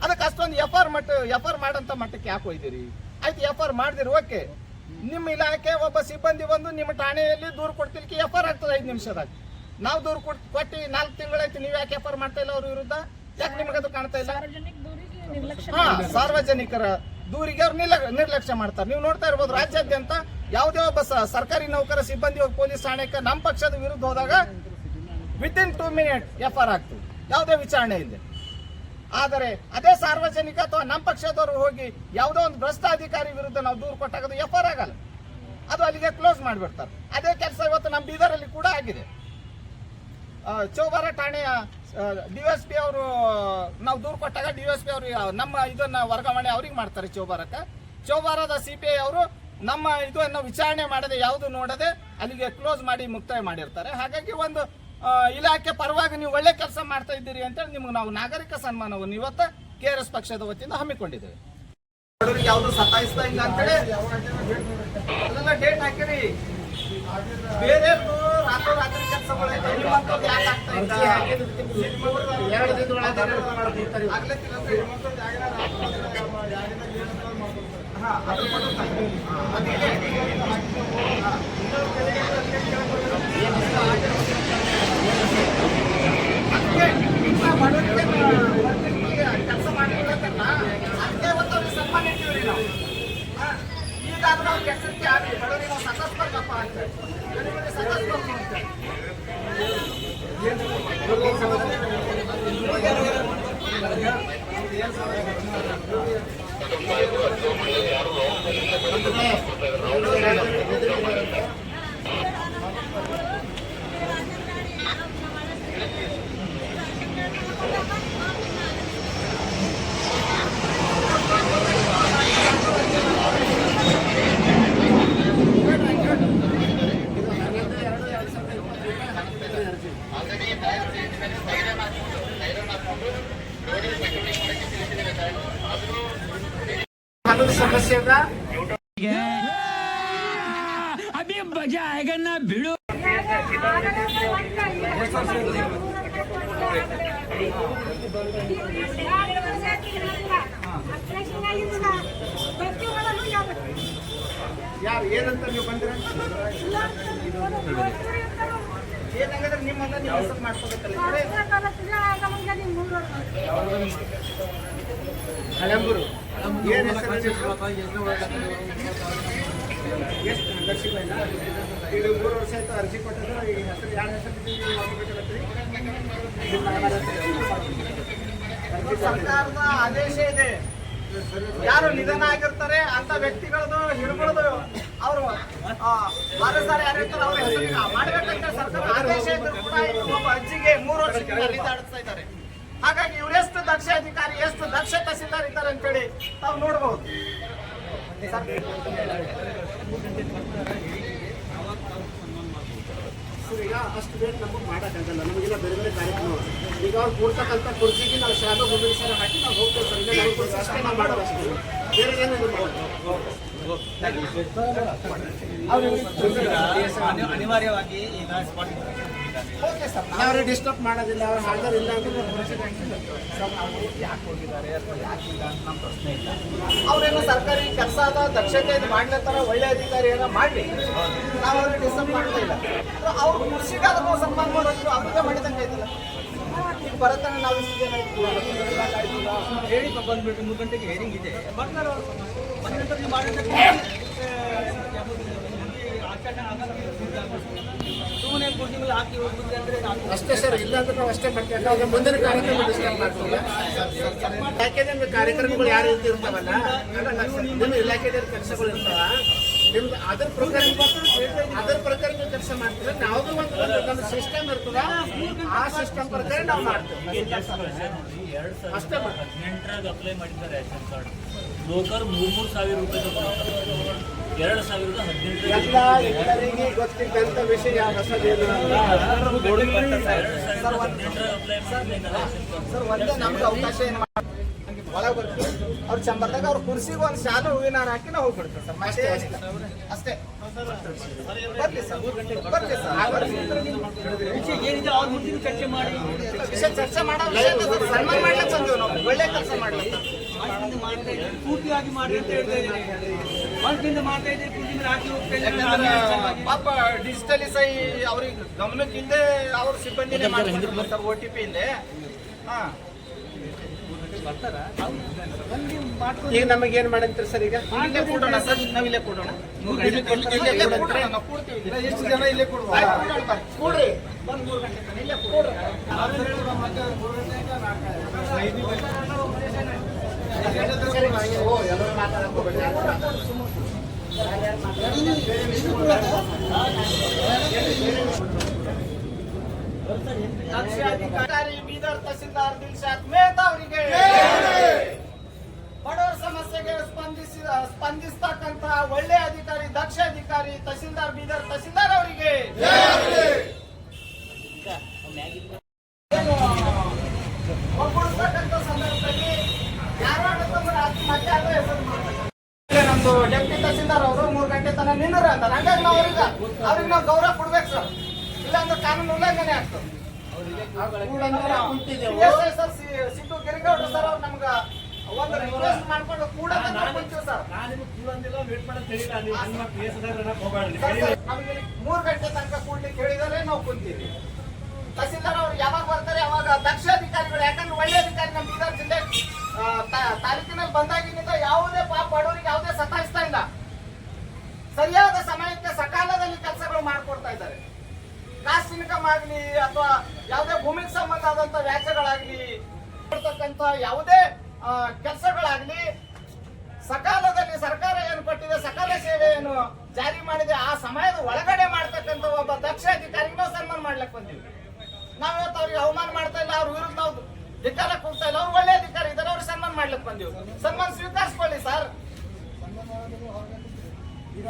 ಅದಕ್ಕೆ ಅಷ್ಟೊಂದು ಎಫ್ ಆರ್ ಮಟ್ಟ ಎಫ್ ಆರ್ ಮಾಡಂತ ಮಟ್ಟಕ್ಕೆ ಯಾಕೆ ಹೋಯ್ದಿರಿ? ಆಯ್ತು ಎಫ್ ಆರ್ ಮಾಡಿದಿರಿ ಓಕೆ ನಿಮ್ಮ ಇಲಾಖೆ ಒಬ್ಬ ಸಿಬ್ಬಂದಿ ಬಂದು ನಿಮ್ಮ ಠಾಣೆಯಲ್ಲಿ ದೂರು ಕೊಡ್ತಿಲ್ಕಿ ಎಫ್ ಆರ್ ಆಗ್ತದೆ ಐದು ನಿಮಿಷದಾಗ. ನಾವು ದೂರು ಕೊಟ್ಟು ಕೊಟ್ಟು ನಾಲ್ಕು ತಿಂಗಳಾಯ್ತು ನೀವು ಯಾಕೆ ಎಫ್ ಆರ್ ಮಾಡ್ತಾ ಇಲ್ಲ ಅವ್ರ ವಿರುದ್ಧ? ಯಾಕೆ ನಿಮಗದು ಕಾಣ್ತಾ ಇಲ್ಲ? ಸಾರ್ವಜನಿಕ ದೂರಿಗೆ ನಿರ್ಲಕ್ಷ್ಯ ಹಾ ಸಾರ್ವಜನಿಕರ ದೂರಿಗೆ ಅವ್ರು ನಿರ್ಲ ನಿರ್ಲಕ್ಷ್ಯ ಮಾಡ್ತಾರೆ. ನೀವು ನೋಡ್ತಾ ಇರ್ಬೋದು ರಾಜ್ಯಾದ್ಯಂತ ಯಾವುದೇ ಒಬ್ಬ ಸರ್ಕಾರಿ ನೌಕರ ಸಿಬ್ಬಂದಿ ಹೋಗಿ ಪೊಲೀಸ್ ಠಾಣೆಗೆ ನಮ್ಮ ಪಕ್ಷದ ವಿರುದ್ಧ ಹೋದಾಗ within two minute F R ಆಗ್ತದೆ. ಯಾವುದೇ ವಿಚಾರಣೆ ಇದೆ ಆದರೆ ಅದೇ ಸಾರ್ವಜನಿಕ ಅಥವಾ ನಮ್ಮ ಪಕ್ಷದವರು ಹೋಗಿ ಯಾವುದೋ ಒಂದು ಭ್ರಷ್ಟ ಅಧಿಕಾರಿ ವಿರುದ್ಧ ನಾವು ದೂರು ಕೊಟ್ಟಾಗ ಅದು ಎಫ್ ಆರ್ ಆಗಲ್ಲ. ಅದು ಅಲ್ಲಿಗೆ ಕ್ಲೋಸ್ ಮಾಡಿಬಿಡ್ತಾರೆ. ಅದೇ ಕೆಲಸ ಇವತ್ತು ನಮ್ಮ ಬೀದರಲ್ಲಿ ಕೂಡ ಆಗಿದೆ. ಚೌಬಾರ ಠಾಣೆಯ ಡಿಎಸ್ ಪಿ ಅವರು, ನಾವು ದೂರು ಕೊಟ್ಟಾಗ ಡಿಎಸ್ ಪಿ ಅವರು ನಮ್ಮ ಇದನ್ನ ವರ್ಗಾವಣೆ ಅವ್ರಿಗೆ ಮಾಡ್ತಾರೆ ಚೌಬಾರಕ್ಕೆ. ಚೌಬಾರದ ಸಿ ಪಿ ಐ ಅವರು ನಮ್ಮ ಇದನ್ನ ವಿಚಾರಣೆ ಮಾಡದೆ ಯಾವುದು ನೋಡದೆ ಅಲ್ಲಿಗೆ ಕ್ಲೋಸ್ ಮಾಡಿ ಮುಕ್ತಾಯ ಮಾಡಿರ್ತಾರೆ. ಹಾಗಾಗಿ ಒಂದು ಇಲಾಖೆ ಪರವಾಗಿ ನೀವು ಒಳ್ಳೆ ಕೆಲಸ ಮಾಡ್ತಾ ಇದ್ದೀರಿ ಅಂತೇಳಿ ನಿಮ್ಗೆ ನಾವು ನಾಗರಿಕ ಸನ್ಮಾನವನ್ನು ಇವತ್ತು ಕೆ ಆರ್ ಎಸ್ ಪಕ್ಷದ ವತಿಯಿಂದ ಹಮ್ಮಿಕೊಂಡಿದ್ದೇವೆ. ಬಡವರಿಗೆ ಯಾವುದು ಸತಾಯಿಸ್ತಾ ಇಲ್ಲ ಅಂತೇಳಿ ಅಲ್ಲೆಲ್ಲ ಡೇಟ್ ಹಾಕಿರಿ. ಬೇರೆ ರಾತ್ರಿ ಕೆಲಸಗಳು ನಿಮ್ಮಂಥದ್ದು ಯಾಕೆ ಆಗ್ತಾ ಇಲ್ಲ? ಕೆಲಸ ಮಾಡಿರೋದನ್ನ ಅದಕ್ಕೆ ಇವತ್ತು ಅವ್ರಿಗೆ ಸನ್ಮಾನ ಇಟ್ಟಿವ್ರಿ ನಾವು. ಈಗಾದ್ರೂ ನಾವು ಕೆಲಸಕ್ಕೆ ಆಗಲಿ ಅಂತ ಬಡವರಿಗೆ ಅಂತ ಹಳಂಬೂರು ಎಷ್ಟು ಈಗ ಮೂರು ವರ್ಷ ಆಯ್ತು ಅರ್ಜಿ ಕೊಟ್ಟಿದ್ರು ಈ ಹೆಸರು ಹೆಸರು ಸರ್ಕಾರದ ಆದೇಶ ಇದೆ. ಯಾರು ನಿಧನ ಆಗಿರ್ತಾರೆ ಅಂತ ವ್ಯಕ್ತಿಗಳದು ಹಿಡ್ಕೊಳ್ಳೋದು ಅವರು ವಾರಸಾರ ಯಾರು ಇರ್ತಾರೆ ಅವ್ರ ಹೆಸರು ಮಾಡ್ಬೇಕಂತ ಸರ್ಕಾರ ಆದೇಶ ಇದ್ರು ಕೂಡ ಒಬ್ಬ ಅಜ್ಜಿಗೆ ಮೂರು ವರ್ಷದಿಂದ ಇದ್ದಾರೆ. ಹಾಗಾಗಿ ಇವರೆಷ್ಟು ದಕ್ಷ ಅಧಿಕಾರಿ ಎಷ್ಟು ದಕ್ಷ ತಹಸೀಲ್ದಾರ್ ಇದ್ದಾರೆ ಅಂತೇಳಿ ತಾವು ನೋಡ್ಬೋದು. ಈಗ ಅಷ್ಟು ರೇಟ್ ನಮಗೆ ಮಾಡೋಕ್ಕಾಗಲ್ಲ. ನಮಗೆಲ್ಲ ಬೇರೆ ಬೇರೆ ಕಾರ್ಯಕ್ರಮ ಈಗ ಅವ್ರು ಕೊಡ್ತಕ್ಕಂಥ ಕುರ್ಚಿಗೆ ನಾವು ಶಾಲು ಮುಂದಿನ ಸಲ ಹಾಕಿ ನಾವು ಹೋಗ್ತೇವೆ ಸರ್. ಈಗ ನಾವು ಕುರ್ಚಿ ಅಷ್ಟೇ ನಾವು ಮಾಡೋದು ಅಷ್ಟೇ ಬೇರೆ ಏನು ಮಾಡೋದು ಅನಿವಾರ್ಯವಾಗಿ ಈಗ ಸರ್ ನಾವು ಡಿಸ್ಟರ್ಬ್ ಮಾಡೋದಿಲ್ಲ ಅವ್ರು ಹಾಡೋದಿಲ್ಲ ಅಂತ ಸರ್, ನಾವು ಯಾಕೆ ಹೋಗಿದ್ದಾರೆ ಅಥವಾ ಯಾಕಿಲ್ಲ ಅಂತ ನಮ್ಮ ಪ್ರಶ್ನೆ ಇಲ್ಲ. ಅವರೇನೋ ಸರ್ಕಾರಿ ಕೆಲಸ ಅದ ದಕ್ಷತೆ ಇದು ಮಾಡ್ಲತ್ತಾರ ಒಳ್ಳೆ ಅಧಿಕಾರಿ ಏನೋ ಮಾಡಿ ನಾವು ಅವ್ರಿಗೆ ಡಿಸ್ಟರ್ಬ್ ಮಾಡ್ತಾ ಇಲ್ಲ. ಅವ್ರು ಕುರ್ಚಿಗಾದ್ರೂ ನಾವು ಸನ್ಮಾನ ಮಾಡೋದು ಅವ್ರಿಗೆ ಮಾಡಿದಂಗೆ ಆಯ್ತಲ್ಲ. ಈಗ ಬರತ್ತಾನೆ ನಾವು ಇಷ್ಟು ಜನ ಇದ್ದೀವಿ. ಹೇಳಿ ಬಂದ್ಬಿಟ್ಟು ಮೂರು ಗಂಟೆಗೆ ಹೇರಿಂಗ್ ಇದೆ. ಬರ್ತಾರೆ ಅವ್ರು. ಬಂದ ನಂತರ ನೀವು ಮಾಡಿದ ಆಚರಣೆ ಆಗಲ್ಲ ಅಷ್ಟೇ ಸರ್ ಇಲ್ಲ ಅಂದ್ರೆ ನಾವು ಅಷ್ಟೇ ಮಾಡ್ತೀವಿ. ಮುಂದಿನ ಕಾರ್ಯಕ್ರಮ ಡಿಸ್ಕಸ್ ಮಾಡ್ತೀವಿ. ಯಾಕೆಂದ್ರೆ ನಿಮ್ಮ ಕಾರ್ಯಕ್ರಮಗಳು ಯಾರು ಇರ್ತಿರ್ತಾವಲ್ಲ ಇರ್ತಾವಲ್ಲ ನಿಮ್ಮ ಇಲಾಖೆದ ಕೆಲಸಗಳು ಇರ್ತಾವ ನಿಮ್ದು ಅದ್ರ ಪ್ರಕಾರ ಅದ್ರ ಪ್ರಕಾರ ನೀವು ಕೆಲಸ ಮಾಡ್ತೀರಾ? ನಾವು ಒಂದು ಒಂದು ಸಿಸ್ಟಮ್ ಇರ್ತದ ಆ ಸಿಸ್ಟಮ್ ಪ್ರಕಾರ ನಾವು ಮಾಡ್ತೀವಿ. ಅಷ್ಟೇ ಮಾಡ್ತಾರೆ ಅಪ್ಲೈ ಮಾಡಿದ್ದಾರೆ ಬ್ರೋಕರ್ ಮೂರ್ ಮೂರ್ ಸಾವಿರ ರೂಪಾಯಿ ಎರಡು ಸಾವಿರದ ಹದಿನೆಂಟರ ಎಲ್ಲ ಎಲ್ಲರಿಗೆ ಗೊತ್ತಿದ್ದಂತ ವಿಷಯ ಹೊಸದೇನು. ಸರ್ ಒಂದೇ ನಮ್ಗೆ ಅವಕಾಶ ಏನು ಒಳಗೆ ಬರ್ತೀವಿ. ಅವ್ರ ಚಂಬರ್ದಾಗ ಅವ್ರ ಕುರ್ಸಿಗೆ ಒಂದು ಶಾಲು ಹೂವಿನ ಹಾರ ಹಾಕಿ ನಾವು ಹೋಗ್ಬಿಡ್ತೀವಿ ಸರ್. ಅಷ್ಟೇ ಅಷ್ಟೇ. ಬರ್ಲಿ ಸರ್. ಬರ್ಲಿ ಚರ್ಚೆ ಮಾಡಿ. ವಿಷಯ ಚರ್ಚೆ ಮಾಡೋ ವಿಷಯ. ಸನ್ಮಾನ ಮಾಡ್ಲಿಕ್ಕೆ ಬಂದೀವಿ ನಾವು? ಒಳ್ಳೆ ಕೆಲಸ ಮಾಡ್ಲಿಕ್ಕೆ ಪೂರ್ತಿಯಾಗಿ ಮಾಡಿ ಅಂತ ಹೇಳ್ತಾ ಇದ್ದೀನಿ. ಪಾಪ ಡಿಜಿಟಲಿ ಸೈ ಅವ್ರಿಗೆ ಗಮನಕ್ಕೆ ಇಲ್ಲದೆ ಅವ್ರ ಸಿಬ್ಬಂದಿನೇ ಮಾಡ್ತಾರೆ ಓ ಟಿ ಪಿ ಇಲ್ಲದೆ ಹಾ. ಈಗ ನಮಗೆ ಏನ್ ಮಾಡಂತೀರಿ ಸರ್ ಈಗ? ಇಲ್ಲೇ ಕೊಡೋಣ ಸರ್ ನಾವ್ ಇಲ್ಲೇ ಕೊಡೋಣ. ಎಷ್ಟು ಜನ ಇಲ್ಲೇ ಕೊಡುವ ಕೂಡ್ರಿ. ಮೂರು ಗಂಟೆ ತನಕ ಇಲ್ಲೇ ಕೊಡ್ರಿ. ಓ ಎಲ್ಲರೂ ಮಾತಾಡಕ್ ಹೋಗ್ಬೇಡಿ. ಅಧಿಕಾರಿ ಬೀದರ್ ತಹಸೀಲ್ದಾರ್ ದಿಲ್ಶಾದ್ ಮೇಹ್ತಾ ಅವರಿಗೆ ಬಡವರ ಸಮಸ್ಯೆಗೆ ಸ್ಪಂದಿಸಿದ ಸ್ಪಂದಿಸ್ತಕ್ಕಂತಹ ಒಳ್ಳೆ ಅಧಿಕಾರಿ, ದಕ್ಷ ಅಧಿಕಾರಿ ತಹಸೀಲ್ದಾರ್ ಬೀದರ್ ತಹಸೀಲ್ದಾರ್ ಅವರಿಗೆ ಏನು ಒಗ್ಗೂಡಿಸ್ತಕ್ಕಂಥ ಸಂದರ್ಭದಲ್ಲಿ ಯಾರೋ ತಮ್ಮ ಮತ್ತೆ ಯಾರೋ ಹೆಸರು ಮಾಡ್ತಾರೆ. ಇಲ್ಲೇ ನಮ್ದು ಡೆಪ್ಟಿ ತಹಸೀಲ್ದಾರ್ ಅವರು ಮೂರು ಗಂಟೆ ತನಕ ನಿನ್ನರ ಅಂತಾರೆ ಹಂಗಾಗಿ ನಾವು ಅವ್ರಿಗೆ ಅವ್ರಿಗೆ ನಾವು ಗೌರವ ಕೊಡ್ಬೇಕು ಸರ್. ಇಲ್ಲಾಂದ್ರೆ ಕಾನೂನು ಉಲ್ಲಂಘನೆ ಆಗ್ತದೆ. ಸರ್ ಸಿ- ಸಿದ್ದು ಗಿರಿಗೌಡ್ರು ಸರ್ ಅವ್ರು ನಮ್ಗ ಒಂದು ರಿಕ್ವೆಸ್ಟ್ ಮಾಡ್ಕೊಂಡು ಕೂಡ ಸರ್. ನಮ್ಗೆ ಮೂರು ಗಂಟೆ ತನಕ ಕೂಡ್ಲಿಕ್ಕೆ ಹೇಳಿದರೆ ನಾವು ಕುಂತೀವಿ. ತಹಸೀಲ್ದಾರ್ ಅವ್ರು ಯಾವಾಗ ಬರ್ತಾರೆ ಅವಾಗ ದಕ್ಷ ಅಧಿಕಾರಿಗಳು ಯಾಕಂದ್ರೆ ಒಳ್ಳೆ ಅಧಿಕಾರಿ ನಮ್ಮ ಬೀದರ್ ಜಿಲ್ಲೆ ತಾಲೂಕಿನಲ್ಲಿ ಬಂದಾಗಿನಿಂದ ಯಾವುದೇ ಪಾಪ ಬಡವರಿಗೆ ಯಾವುದೇ ಸತಾಯಿಸ್ತಾ ಇಲ್ಲ. ಸರಿಯಾದ ಸಮಯಕ್ಕೆ ಸಕಾಲದಲ್ಲಿ ಕೆಲಸಗಳು ಮಾಡಿಕೊಡ್ತಾ ಇದ್ದಾರೆ. ಕಾಸ್ಟ್ ಇನ್ಕಮ್ ಆಗಲಿ ಅಥವಾ ಯಾವುದೇ ಭೂಮಿಗೆ ಸಂಬಂಧ ಆದಂತ ವ್ಯಾಜ್ಯಗಳಾಗ್ಲಿ ಕೊಡ್ತಕ್ಕಂತ ಯಾವುದೇ ಕೆಲಸಗಳಾಗ್ಲಿ, ಸಕಾಲದಲ್ಲಿ ಸರ್ಕಾರ ಏನು ಕೊಟ್ಟಿದೆ, ಸಕಾಲ ಸೇವೆಯನ್ನು ಜಾರಿ ಮಾಡಿದೆ, ಆ ಸಮಯದ ಒಳಗಡೆ ಮಾಡ್ತಕ್ಕಂಥ ಒಬ್ಬ ದಕ್ಷ ಅಧಿಕಾರಿಗೂ ಸನ್ಮಾನ ಮಾಡ್ಲಿಕ್ಕೆ ಬಂದೀವಿ ನಾವ್ ಇವತ್ತು ಅವ್ರಿಗೆ ಅವಮಾನ ಮಾಡ್ತಾ ಇಲ್ಲ, ಅವ್ರ ವಿರುದ್ಧ ನಾವು ಧಿಕ್ಕಾರಕ್ಕೆ ಕೂಗ್ತಾ ಇಲ್ಲ, ಅವ್ರು ಒಳ್ಳೆ ಅಧಿಕಾರಿ ಇದ್ದಾರೆ, ಅವ್ರಿಗೆ ಸನ್ಮಾನ ಮಾಡ್ಲಿಕ್ಕೆ ಬಂದಿವಿ. ಸನ್ಮಾನ ಸ್ವೀಕರಿಸ್ಕೊಳ್ಳಿ ಸರ್.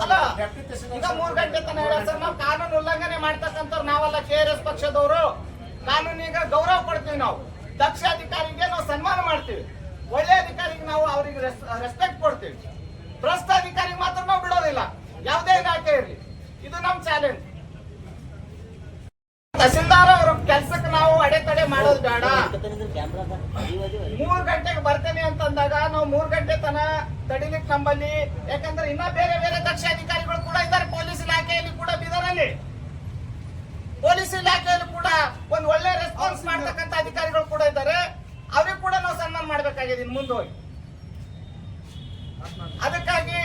ಅಲ್ಲ, ಈಗ ಮೂರ್ ಗಂಟೆ ತನಕ ಹೇಳ ಸರ್, ನಾವು ಕಾನೂನು ಉಲ್ಲಂಘನೆ ಮಾಡ್ತಕ್ಕಂಥವ್ರು ನಾವಲ್ಲ ಕೆ ಆರ್ ಎಸ್ ಪಕ್ಷದವರು. ಕಾನೂನಿಗೆ ಗೌರವ ಕೊಡ್ತೀವಿ ನಾವು. ದಕ್ಷ ಅಧಿಕಾರಿಗೆ ನಾವು ಸನ್ಮಾನ ಮಾಡ್ತೀವಿ. ಒಳ್ಳೆ ಅಧಿಕಾರಿಗೆ ನಾವು ಅವ್ರಿಗೆ ರೆಸ್ಪೆಕ್ಟ್ ಕೊಡ್ತೀವಿ. ಭ್ರಷ್ಟ ಅಧಿಕಾರಿಗೆ ಮಾತ್ರ ನಾವು ಬಿಡೋದಿಲ್ಲ. ಯಾವುದೇ ಇಲಾಖೆ ಇರಲಿ. ಇದು ನಮ್ಮ ಚಾಲೆಂಜ್ ತಹಸೀಲ್ದಾರ್ ಅವ್ರ ಕೆಲ್ಸಕ್ಕೆ ನಾವು ಅಡೆತಡೆ ಮಾಡೋದು ಬೇಡ. ಮೂರ್ ಗಂಟೆಗೆ ಬರ್ತೇನೆ ಅಂತಂದಾಗ ನಾವು ಮೂರ್ ಗಂಟೆ ತನ ತಡಿಲಿಕ್ಕೆ ನಮ್ಮಲ್ಲಿ. ಯಾಕಂದ್ರೆ ಇನ್ನ ಬೇರೆ ಬೇರೆ ದಕ್ಷ ಅಧಿಕಾರಿಗಳು ಕೂಡ ಇದ್ದಾರೆ ಪೊಲೀಸ್ ಇಲಾಖೆಯಲ್ಲಿ ಕೂಡ ಬಿದರಲ್ಲಿ. ಪೊಲೀಸ್ ಇಲಾಖೆಯಲ್ಲಿ ಕೂಡ ಒಂದ್ ಒಳ್ಳೆ ರೆಸ್ಪಾನ್ಸ್ ಮಾಡ್ತಕ್ಕಂತ ಅಧಿಕಾರಿಗಳು ಕೂಡ ಇದ್ದಾರೆ ಅವ್ರಿಗೆ ಕೂಡ ನಾವು ಸನ್ಮಾನ ಮಾಡ್ಬೇಕಾಗಿದೆ ಮುಂದೆ ಹೋಗಿ. ಅದಕ್ಕಾಗಿ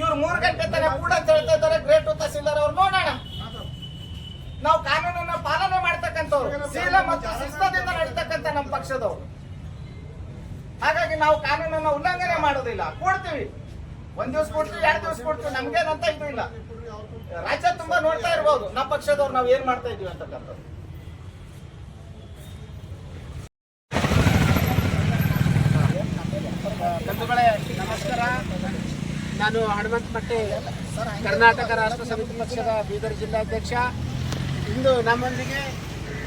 ಇವ್ರು ಮೂರು ಗಂಟೆ ತನಕ ಕೂಡ ಹೇಳ್ತಾ ಇದ್ದಾರೆ. ಗ್ರೇಟ್ ತಹಸೀಲ್ದಾರ್ ಅವ್ರು ನೋಡೋಣ. ನಾವು ಕಾನೂನನ್ನ ಪಾಲನೆ ಮಾಡ್ತಕ್ಕಂಥವ್ರು ಶೀಲ ಮತ್ತು ಶಿಸ್ತದಿಂದ ನಡೀತಕ್ಕಂಥ ನಮ್ಮ ಪಕ್ಷದವ್ರು. ಹಾಗಾಗಿ ನಾವು ಕಾನೂನನ್ನ ಉಲ್ಲಂಘನೆ ಮಾಡೋದಿಲ್ಲ. ಕೊಡ್ತೀವಿ. ಒಂದ್ ದಿವ್ಸ ಕೊಡ್ತೀವಿ ಎರಡು ದಿವಸ ಕೊಡ್ತೀವಿ ನಮ್ಗೇನಂತ ಇದು ಇಲ್ಲ. ರಾಜ್ಯ ತುಂಬಾ ನೋಡ್ತಾ ಇರ್ಬೋದು. ನಮ್ಮ ಪಕ್ಷದವ್ರು ನಾವು ಏನ್ ಮಾಡ್ತಾ ಇದೀವಿ ಅಂತಕ್ಕಂಥದ್ದು ಬಂಧುಗಳೇ ನಮಸ್ಕಾರ. ನಾನು ಹನುಮಂತ ಮಟ್ಟೆ ಕರ್ನಾಟಕ ರಾಷ್ಟ್ರ ಸಮಿತಿ ಪಕ್ಷದ ಬೀದರ್ ಜಿಲ್ಲಾಧ್ಯಕ್ಷ. ಇಂದು ನಮ್ಮೊಂದಿಗೆ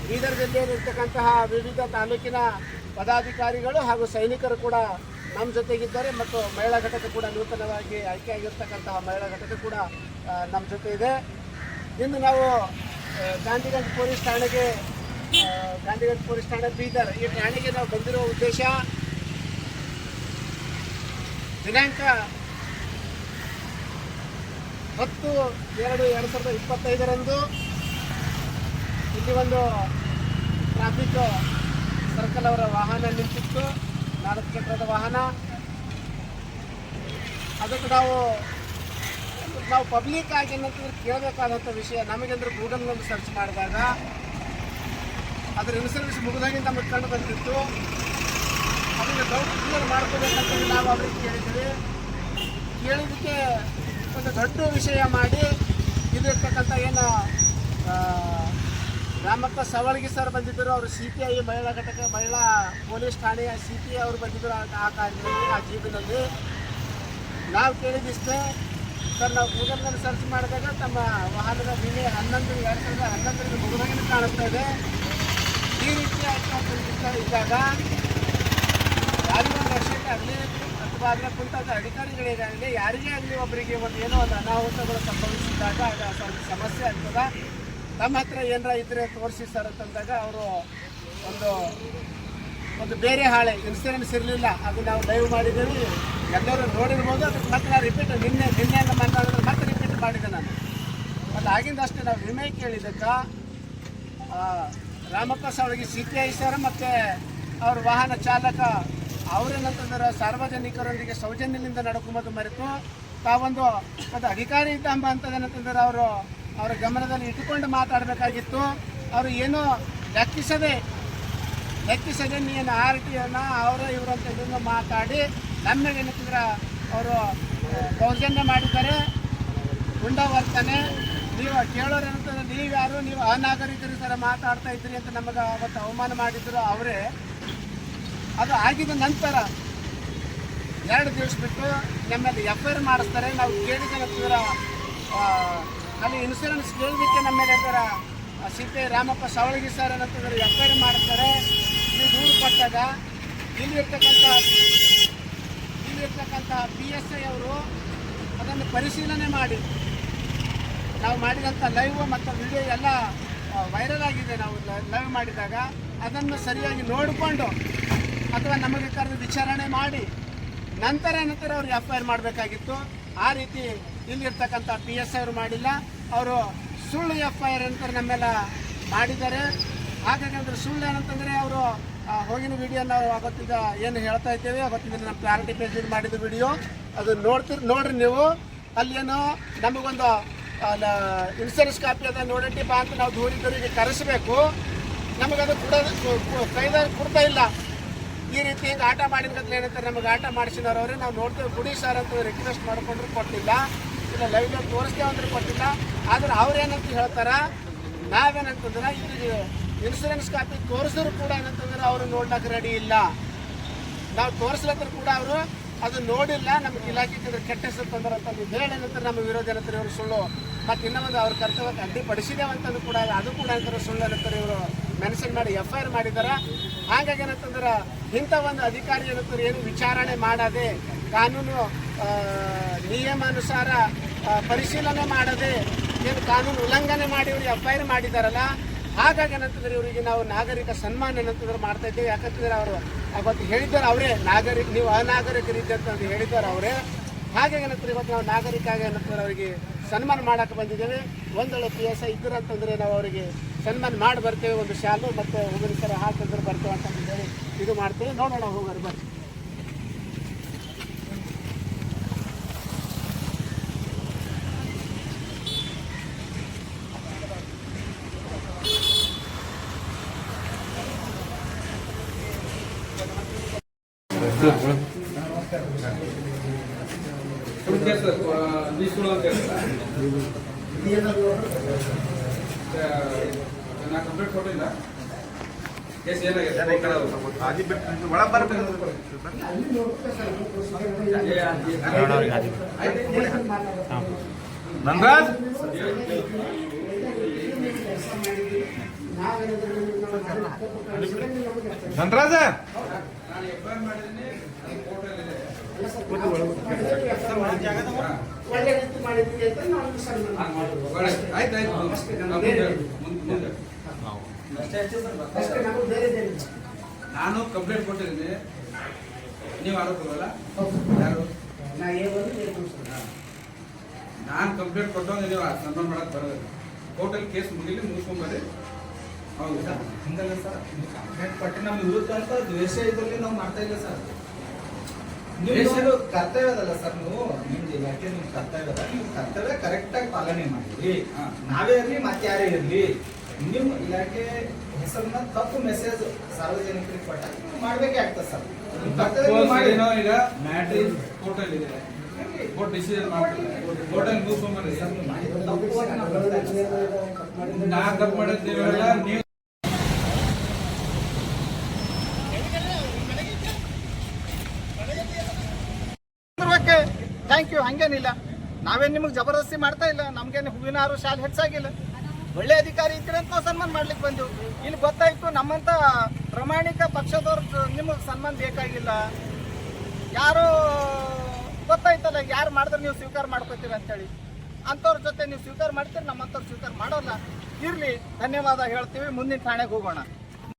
ಬೀದರ್ ಜಿಲ್ಲೆಯಲ್ಲಿರ್ತಕ್ಕಂತಹ ವಿವಿಧ ತಾಲೂಕಿನ ಪದಾಧಿಕಾರಿಗಳು ಹಾಗೂ ಸೈನಿಕರು ಕೂಡ ನಮ್ಮ ಜೊತೆಗಿದ್ದಾರೆ ಮತ್ತು ಮಹಿಳಾ ಘಟಕ ಕೂಡ ನೂತನವಾಗಿ ಆಯ್ಕೆಯಾಗಿರ್ತಕ್ಕಂತಹ ಮಹಿಳಾ ಘಟಕ ಕೂಡ ನಮ್ಮ ಜೊತೆ ಇದೆ. ಇಂದು ನಾವು ಗಾಂಧಿಗಂಜ್ ಪೊಲೀಸ್ ಠಾಣೆಗೆ ಗಾಂಧಿಗಂಜ್ ಪೊಲೀಸ್ ಠಾಣೆ ಬೀದರ್ ಈ ಠಾಣೆಗೆ ನಾವು ಬಂದಿರೋ ಉದ್ದೇಶ ದಿನಾಂಕ ಹತ್ತು ಎರಡು ಎರಡು ಸಾವಿರದ ಇಪ್ಪತ್ತೈದರಂದು ಇಲ್ಲಿ ಒಂದು ಟ್ರಾಫಿಕ್ ಸರ್ಕಲ್ ಅವರ ವಾಹನ ನಿಂತಿತ್ತು. ನಾಲ್ಕು ಚಕ್ರದ ವಾಹನ. ಅದಕ್ಕೆ ನಾವು ನಾವು ಪಬ್ಲಿಕ್ ಆಗಿ ಏನಂತಂದ್ರೆ ಕೇಳಬೇಕಾದಂಥ ವಿಷಯ ನಮಗಂದ್ರೆ ಗೂಗಲ್ನಲ್ಲಿ ಸರ್ಚ್ ಮಾಡಿದಾಗ ಅದರ ಇನ್ಸರ್ವಿಸ್ ಮುಗಿದಾಗಿಂದ ನಮಗೆ ಕಂಡು ಬಂದಿತ್ತು. ಅದನ್ನ ಡೌಟ್ ಕ್ಲಿಯರ್ ಮಾಡ್ಕೋಬೇಕಂತೇಳಿ ನಾವು ಅವ್ರಿಗೆ ಕೇಳಿದ್ದೀವಿ. ಕೇಳಿದಕ್ಕೆ ಒಂದು ದೊಡ್ಡ ವಿಷಯ ಮಾಡಿ ಇದಿರ್ತಕ್ಕಂಥ ಏನು ಆ, ರಾಮಪ್ಪ ಸವಳಗಿ ಸರ್ ಬಂದಿದ್ದರು. ಅವರು ಸಿ ಪಿ ಐ ಮಹಿಳಾ ಘಟಕ, ಮಹಿಳಾ ಪೊಲೀಸ್ ಠಾಣೆಯ ಸಿ ಪಿ ಐ ಅವರು ಬಂದಿದ್ದರು ಆ- ಕಾರ್ಯದಲ್ಲಿ, ಆ ಜೀವನದಲ್ಲಿ. ನಾವು ಕೇಳಿದಿಷ್ಟೇ ಸರ್ ನಾವು ಗೂಗಲ್ನಲ್ಲಿ ಸರ್ಚ್ ಮಾಡಿದಾಗ ತಮ್ಮ ವಾಹನದ ವಿಮೆ ಹನ್ನೊಂದು, ಎರಡು ಸಾವಿರದ ಹನ್ನೊಂದರಿಂದ ಮುಗಿದಾಗಿನ ಕಾಣಿಸ್ತಾ ಇದೆ. ಈ ರೀತಿಯ ಆಯ್ತು ಇದ್ದಾಗ ಯಾರಿಗೂ ಒಂದು ಆಕ್ಸಿಡೆಂಟ್ ಆಗಲಿ ಅಥವಾ ಅದರ ಕುಂತಾದ ಅಧಿಕಾರಿಗಳಿಗಾಗಲಿ ಯಾರಿಗೇ ಆಗಲಿ ಒಬ್ಬರಿಗೆ ಒಂದು ಏನೋ ಒಂದು ಅನಾಹುತಗಳು ಸಂಭವಿಸಿದಾಗ ಅದು ಸಮಸ್ಯೆ ಆಗ್ತದ. ತಮ್ಮ ಹತ್ರ ಏನಾರ ಇದ್ರೆ ತೋರಿಸಿ ಸರ್ ಅಂತಂದಾಗ ಅವರು ಒಂದು ಒಂದು ಬೇರೆ ಹಾಳೆ ಇನ್ಸೂರೆನ್ಸ್ ಇರಲಿಲ್ಲ, ಅದು ನಾವು ಲೈವ್ ಮಾಡಿದ್ದೀವಿ. ಎಲ್ಲರೂ ನೋಡಿರ್ಬೋದು, ಅದಕ್ಕೆ ಮತ್ತೆ ನಾನು ರಿಪೀಟ್ ನಿನ್ನೆ ನಿನ್ನೆ ಮಾತಾಡಿದ್ರೆ ಮತ್ತೆ ರಿಪೀಟ್ ಮಾಡಿದೆ ನಾನು. ಮತ್ತು ಆಗಿಂದಷ್ಟೇ ನಾವು ವಿಮೆ ಕೇಳಿದ್ದಕ್ಕೆ ರಾಮಪ್ಪ ಸಾವಳಿಗೆ ಸಿ ಪಿ ಐ ಸರ್ ಮತ್ತು ಅವ್ರ ವಾಹನ ಚಾಲಕ ಅವರೇನಂತಂದ್ರೆ ಸಾರ್ವಜನಿಕರೊಂದಿಗೆ ಸೌಜನ್ಯದಿಂದ ನಡ್ಕೊಂಬೋದು ಮರೆತು, ತಾವೊಂದು ಒಂದು ಅಧಿಕಾರಿ ಇದ್ದಂಬ ಅಂತದೇನಂತಂದ್ರೆ ಅವರು ಅವರ ಗಮನದಲ್ಲಿ ಇಟ್ಟುಕೊಂಡು ಮಾತಾಡಬೇಕಾಗಿತ್ತು. ಅವರು ಏನೋ ಲೆಕ್ಕಿಸದೆ ಲೆಕ್ಕಿಸದೆ ನೀನು ಆರ್ ಟಿಯನ್ನು ಅವರ ಇವರಂತ ಇದನ್ನು ಮಾತಾಡಿ ನಮಗೆ ಏನಂತಂದ್ರೆ ಅವರು ದೌರ್ಜನ್ಯ ಮಾಡಿದ್ದಾರೆ. ಗುಂಡವರ್ತನೆ ನೀವು ಕೇಳೋರು ಏನಂತಂದ್ರೆ ನೀವು ಯಾರು ನೀವು ಅನಾಗರಿಕರು ಥರ ಮಾತಾಡ್ತಾ ಇದ್ರಿ ಅಂತ ನಮಗೆ ಅವತ್ತು ಅವಮಾನ ಮಾಡಿದ್ರು ಅವರೇ. ಅದು ಆಗಿದ ನಂತರ ಎರಡು ದಿವಸ ಬಿಟ್ಟು ನಮ್ಮಲ್ಲಿ ಎಫ್ ಐ ಆರ್ ಮಾಡಿಸ್ತಾರೆ. ನಾವು ಕೇಳಿದ ಅಲ್ಲಿ ಇನ್ಸೂರೆನ್ಸ್ ಕೇಳಿದಕ್ಕೆ ನಮ್ಮ ಮೇಲೆ ಅಂತಾರ ಸಿ ರಾಮಪ್ಪ ಸವಳಗಿ ಸರ್ ಏನಂತಂದ್ರೆ ಎಫ್ ಐ ಆರ್ ಮಾಡ್ತಾರೆ. ನೀವು ದೂರು ಕೊಟ್ಟಾಗ ಇಲ್ಲಿರ್ತಕ್ಕಂಥ ಇಲ್ಲಿರ್ತಕ್ಕಂಥ ಪಿ ಎಸ್ ಐ ಅವರು ಅದನ್ನು ಪರಿಶೀಲನೆ ಮಾಡಿ. ನಾವು ಮಾಡಿದಂಥ ಲೈವ್ ಮತ್ತು ವಿಡಿಯೋ ಎಲ್ಲ ವೈರಲ್ ಆಗಿದೆ. ನಾವು ಲೈವ್ ಮಾಡಿದಾಗ ಅದನ್ನು ಸರಿಯಾಗಿ ನೋಡಿಕೊಂಡು ಅಥವಾ ನಮಗೆ ಕರೆದು ವಿಚಾರಣೆ ಮಾಡಿ ನಂತರ ನಂತರ ಅವ್ರಿಗೆ ಎಫ್ ಐ ಆರ್ ಮಾಡಬೇಕಾಗಿತ್ತು. ಆ ರೀತಿ ಇಲ್ಲಿರ್ತಕ್ಕಂಥ ಪಿ ಎಸ್ ಐ ಅವರು ಮಾಡಿಲ್ಲ. ಅವರು ಸುಳ್ಳು ಎಫ್ ಐ ಆರ್ ಅಂತ ನಮ್ಮೆಲ್ಲ ಮಾಡಿದ್ದಾರೆ. ಹಾಗಾಗಿ ಅಂದ್ರೆ ಸುಳ್ಳು ಏನಂತಂದರೆ ಅವರು ಹೋಗಿನ ವಿಡಿಯೋ ನಾವು ಅವತ್ತಿಂದ ಏನು ಹೇಳ್ತಾ ಇದ್ದೇವೆ ಅವತ್ತಿಂದ ನಮ್ಮ ಕ್ಲಾರಿಟಿ ಪೇಜ್ ಮಾಡಿದ ವಿಡಿಯೋ ಅದು ನೋಡ್ತಿರ್, ನೋಡ್ರಿ ನೀವು. ಅಲ್ಲೇನೋ ನಮಗೊಂದು ಇನ್ಸೂರೆನ್ಸ್ ಕಾಪಿ ಅದ ನೋಡಂಟಿ ಬಾ ಅಂತ ನಾವು ದೂರಿದವರಿಗೆ ಕರೆಸಬೇಕು. ನಮಗದು ಕೂಡ ಕೈದಾಗ ಕೊಡ್ತಾ ಇಲ್ಲ. ಈ ರೀತಿ ಆಟ ಮಾಡಿದ ಏನಂತಾರೆ, ನಮಗೆ ಆಟ ಮಾಡಿಸಿದವ್ರವ್ರೆ ನಾವು ನೋಡ್ತೇವೆ. ಗುಡಿ ಸರ್ ಅಂತ ರಿಕ್ವೆಸ್ಟ್ ಮಾಡಿಕೊಂಡ್ರು ಕೊಟ್ಟಿಲ್ಲ. ಇಲ್ಲ ಲೈವ್ ತೋರಿಸ್ತೇವೆ ಅಂದ್ರೆ ಕೊಟ್ಟಿಲ್ಲ ಆದ್ರೆ ಅವ್ರೇನಂತ ಹೇಳ್ತಾರ? ನಾವೇನಂತಂದ್ರೆ ಇದು ಇನ್ಸೂರೆನ್ಸ್ ಕಾಪಿ ತೋರಿಸಿದ್ರು ಕೂಡ ಏನಂತಂದ್ರೆ ಅವರು ನೋಡ್ಲಕ್ಕೆ ರೆಡಿ ಇಲ್ಲ. ನಾವು ತೋರಿಸ್ಲತ್ರ ಕೂಡ ಅವರು ಅದು ನೋಡಿಲ್ಲ. ನಮ್ಗೆ ಇಲಾಖೆ ಕೆಟ್ಟ ಹೆಸರು ತಂದ್ರೆ ಅಂತ ಏನಂತಾರೆ ನಮ್ಮ ವಿರೋಧ ಏನಂತಾರೆ ಇವರು ಸುಳ್ಳು. ಮತ್ತು ಇನ್ನೊಂದು ಅವ್ರ ಕರ್ತವ್ಯಕ್ಕೆ ಅಡ್ಡಿಪಡಿಸಿದ್ದೇವೆ ಅಂತಂದು ಕೂಡ ಅದು ಕೂಡ ಏನಂತಾರೆ ಸುಳ್ಳು ಏನಂತಾರೆ ಇವರು. ಮೆನ್ಷನ್ ಮಾಡಿ ಎಫ್ ಐ ಆರ್ ಮಾಡಿದ್ದಾರೆ ಹಾಗಾಗಿ ಏನಂತಂದ್ರೆ, ಇಂಥ ಒಂದು ಅಧಿಕಾರಿ ಏನಂತಾರೆ ಏನು ವಿಚಾರಣೆ ಮಾಡದೆ, ಕಾನೂನು ನಿಯಮಾನುಸಾರ ಪರಿಶೀಲನೆ ಮಾಡದೆ, ಏನು ಕಾನೂನು ಉಲ್ಲಂಘನೆ ಮಾಡಿ ಇವರು ಎಫ್ ಐ ಆರ್ ಮಾಡಿದಾರಲ್ಲ, ಹಾಗಾಗಿ ಏನಂತಂದ್ರೆ ಇವರಿಗೆ ನಾವು ನಾಗರಿಕ ಸನ್ಮಾನ ಏನಂತಂದ್ರೆ ಮಾಡ್ತಾ ಇದ್ದೇವೆ. ಯಾಕಂತಂದ್ರೆ ಅವರು ಅವತ್ತು ಹೇಳಿದ್ದಾರೆ ಅವರೇ, ನಾಗರಿಕ, ನೀವು ಅನಾಗರಿಕರಿದ್ದೆ ಅಂತ ಹೇಳಿದ್ದಾರೆ ಅವರೇ. ಹಾಗಾಗಿ ಏನಂತಾರೆ ಇವತ್ತು ನಾವು ನಾಗರಿಕ ಏನಂತಂದ್ರೆ ಅವರಿಗೆ ಸನ್ಮಾನ ಮಾಡಕ್ಕೆ ಬಂದಿದ್ದೇವೆ. ಒಂದೊಳ್ಳೆ ಪಿ ಎಸ್ ಐ ಅಂತಂದ್ರೆ ನಾವು ಅವರಿಗೆ ಸನ್ಮಾನ ಮಾಡಿ ಬರ್ತೇವೆ, ಒಂದು ಶಾಲು ಮತ್ತು ಸರ ಹಾಕಿದ್ರೆ ಬರ್ತೇವೆ ಅಂತ ಹೇಳಿ ಇದು ಮಾಡ್ತೇವೆ. ನೋಡೋಣ ಹೋಗೋರು ಬರ್ರಿ ಒಳ್ಳೆ ರೀತಿ ಮಾಡಿದ್ದೀವಿ ಅಂತ ನಾವು ಸನ್ಮಾನ ಅಷ್ಟೇ. ನಮಗೆ ಬೇರೆ ಬೇರೆ ನಾನು ಕಂಪ್ಲೇಂಟ್ ಕೊಟ್ಟಿದ್ದೀನಿ. ನೀವು ಆರೋಪ ಯಾರು? ನಾ ಏನು ಸರ್. ನಾನು ಕಂಪ್ಲೇಂಟ್ ಕೊಟ್ಟವங்க ನೀವು ಸನ್ಮಾನ ಮಾಡಕ್ ಬರೋದಿಲ್ಲ. ಕೋರ್ಟಲ್ಲಿ ಕೇಸ್ ಮುಗಿಲಿ ಮುಗಿಸ್ಕೊಂಬರಿ ಹೌದು ಹಂಗಲ್ಲ ಸರ್. ಕಂಪ್ಲೇಂಟ್ ಕೊಟ್ಟು ನಮ್ಮ ವಿರುದ್ಧ ಅಂತ ದ್ವೇಷ ಇದರಲ್ಲಿ ನಾವು ಮಾಡ್ತಾ ಇಲ್ಲ ಸರ್. ನೀವು ಕರ್ತವ್ಯ ಅದಲ್ಲ ಸರ್ ನೀವು. ನಿಮ್ದು ಇಲಾಖೆ ನಿಮ್ ಕರ್ತವ್ಯ ಅದ ನೀವು ಕರ್ತವ್ಯ ಕರೆಕ್ಟ್ ಆಗಿ ಪಾಲನೆ ಮಾಡಿರಿ ಹಾ. ನಾವೇ ಇರಲಿ ಮತ್ತೆ ಯಾರೇ ಇರ್ಲಿ. ನಿಮ್ಮ ಇಲಾಖೆ ಹೆಸರನ್ನ ತಪ್ಪು ಮೆಸೇಜ್ ಸಾರ್ವಜನಿಕರಿಗೆ ಕೊಟ್ಟ ನೀವು ಮಾಡ್ಬೇಕೇ ಆಗ್ತದೆ ಸರ್. ಏನೋ ಈಗ ಮ್ಯಾಟ್ರಿ ಇದೆ. ಕೋರ್ಟ್ ಡಿಸಿಷನ್ ಮಾಡ್ತಾರೆ. ಕೋರ್ಟಲ್ಲಿ. ನಾ ತಪ್ಪು ಮಾಡಿದ್ ನೀವೆಲ್ಲ ನೀವು ಥ್ಯಾಂಕ್ ಯು ಹಂಗೇನಿಲ್ಲ. ನಾವೇನು ನಿಮಗೆ ಜಬರ್ದಸ್ತಿ ಮಾಡ್ತಾ ಇಲ್ಲ ನಮ್ಗೇನು ಹೂವಿನ ಹಾರು ಶಾಲೆ ಹೆಚ್ಚಾಗಿಲ್ಲ. ಒಳ್ಳೆ ಅಧಿಕಾರಿ ಇದ್ರೆ ಅಂತ ನಾವು ಸನ್ಮಾನ ಮಾಡ್ಲಿಕ್ಕೆ ಬಂದು ಇಲ್ಲಿ ಗೊತ್ತಾಯ್ತು, ನಮ್ಮಂತ ಪ್ರಾಮಾಣಿಕ ಪಕ್ಷದವ್ರ ನಿಮಗೆ ಸನ್ಮಾನ ಬೇಕಾಗಿಲ್ಲ. ಯಾರು ಗೊತ್ತಾಯ್ತಲ್ಲ, ಯಾರು ಮಾಡಿದ್ರೆ ನೀವು ಸ್ವೀಕಾರ ಮಾಡ್ಕೋತೀರ ಅಂತೇಳಿ. ಅಂಥವ್ರ ಜೊತೆ ನೀವು ಸ್ವೀಕಾರ ಮಾಡ್ತೀರಿ, ನಮ್ಮಂಥವ್ರು ಸ್ವೀಕಾರ ಮಾಡೋಲ್ಲ. ಇರಲಿ, ಧನ್ಯವಾದ ಹೇಳ್ತೀವಿ, ಮುಂದಿನ ಠಾಣೆಗೆ ಹೋಗೋಣ.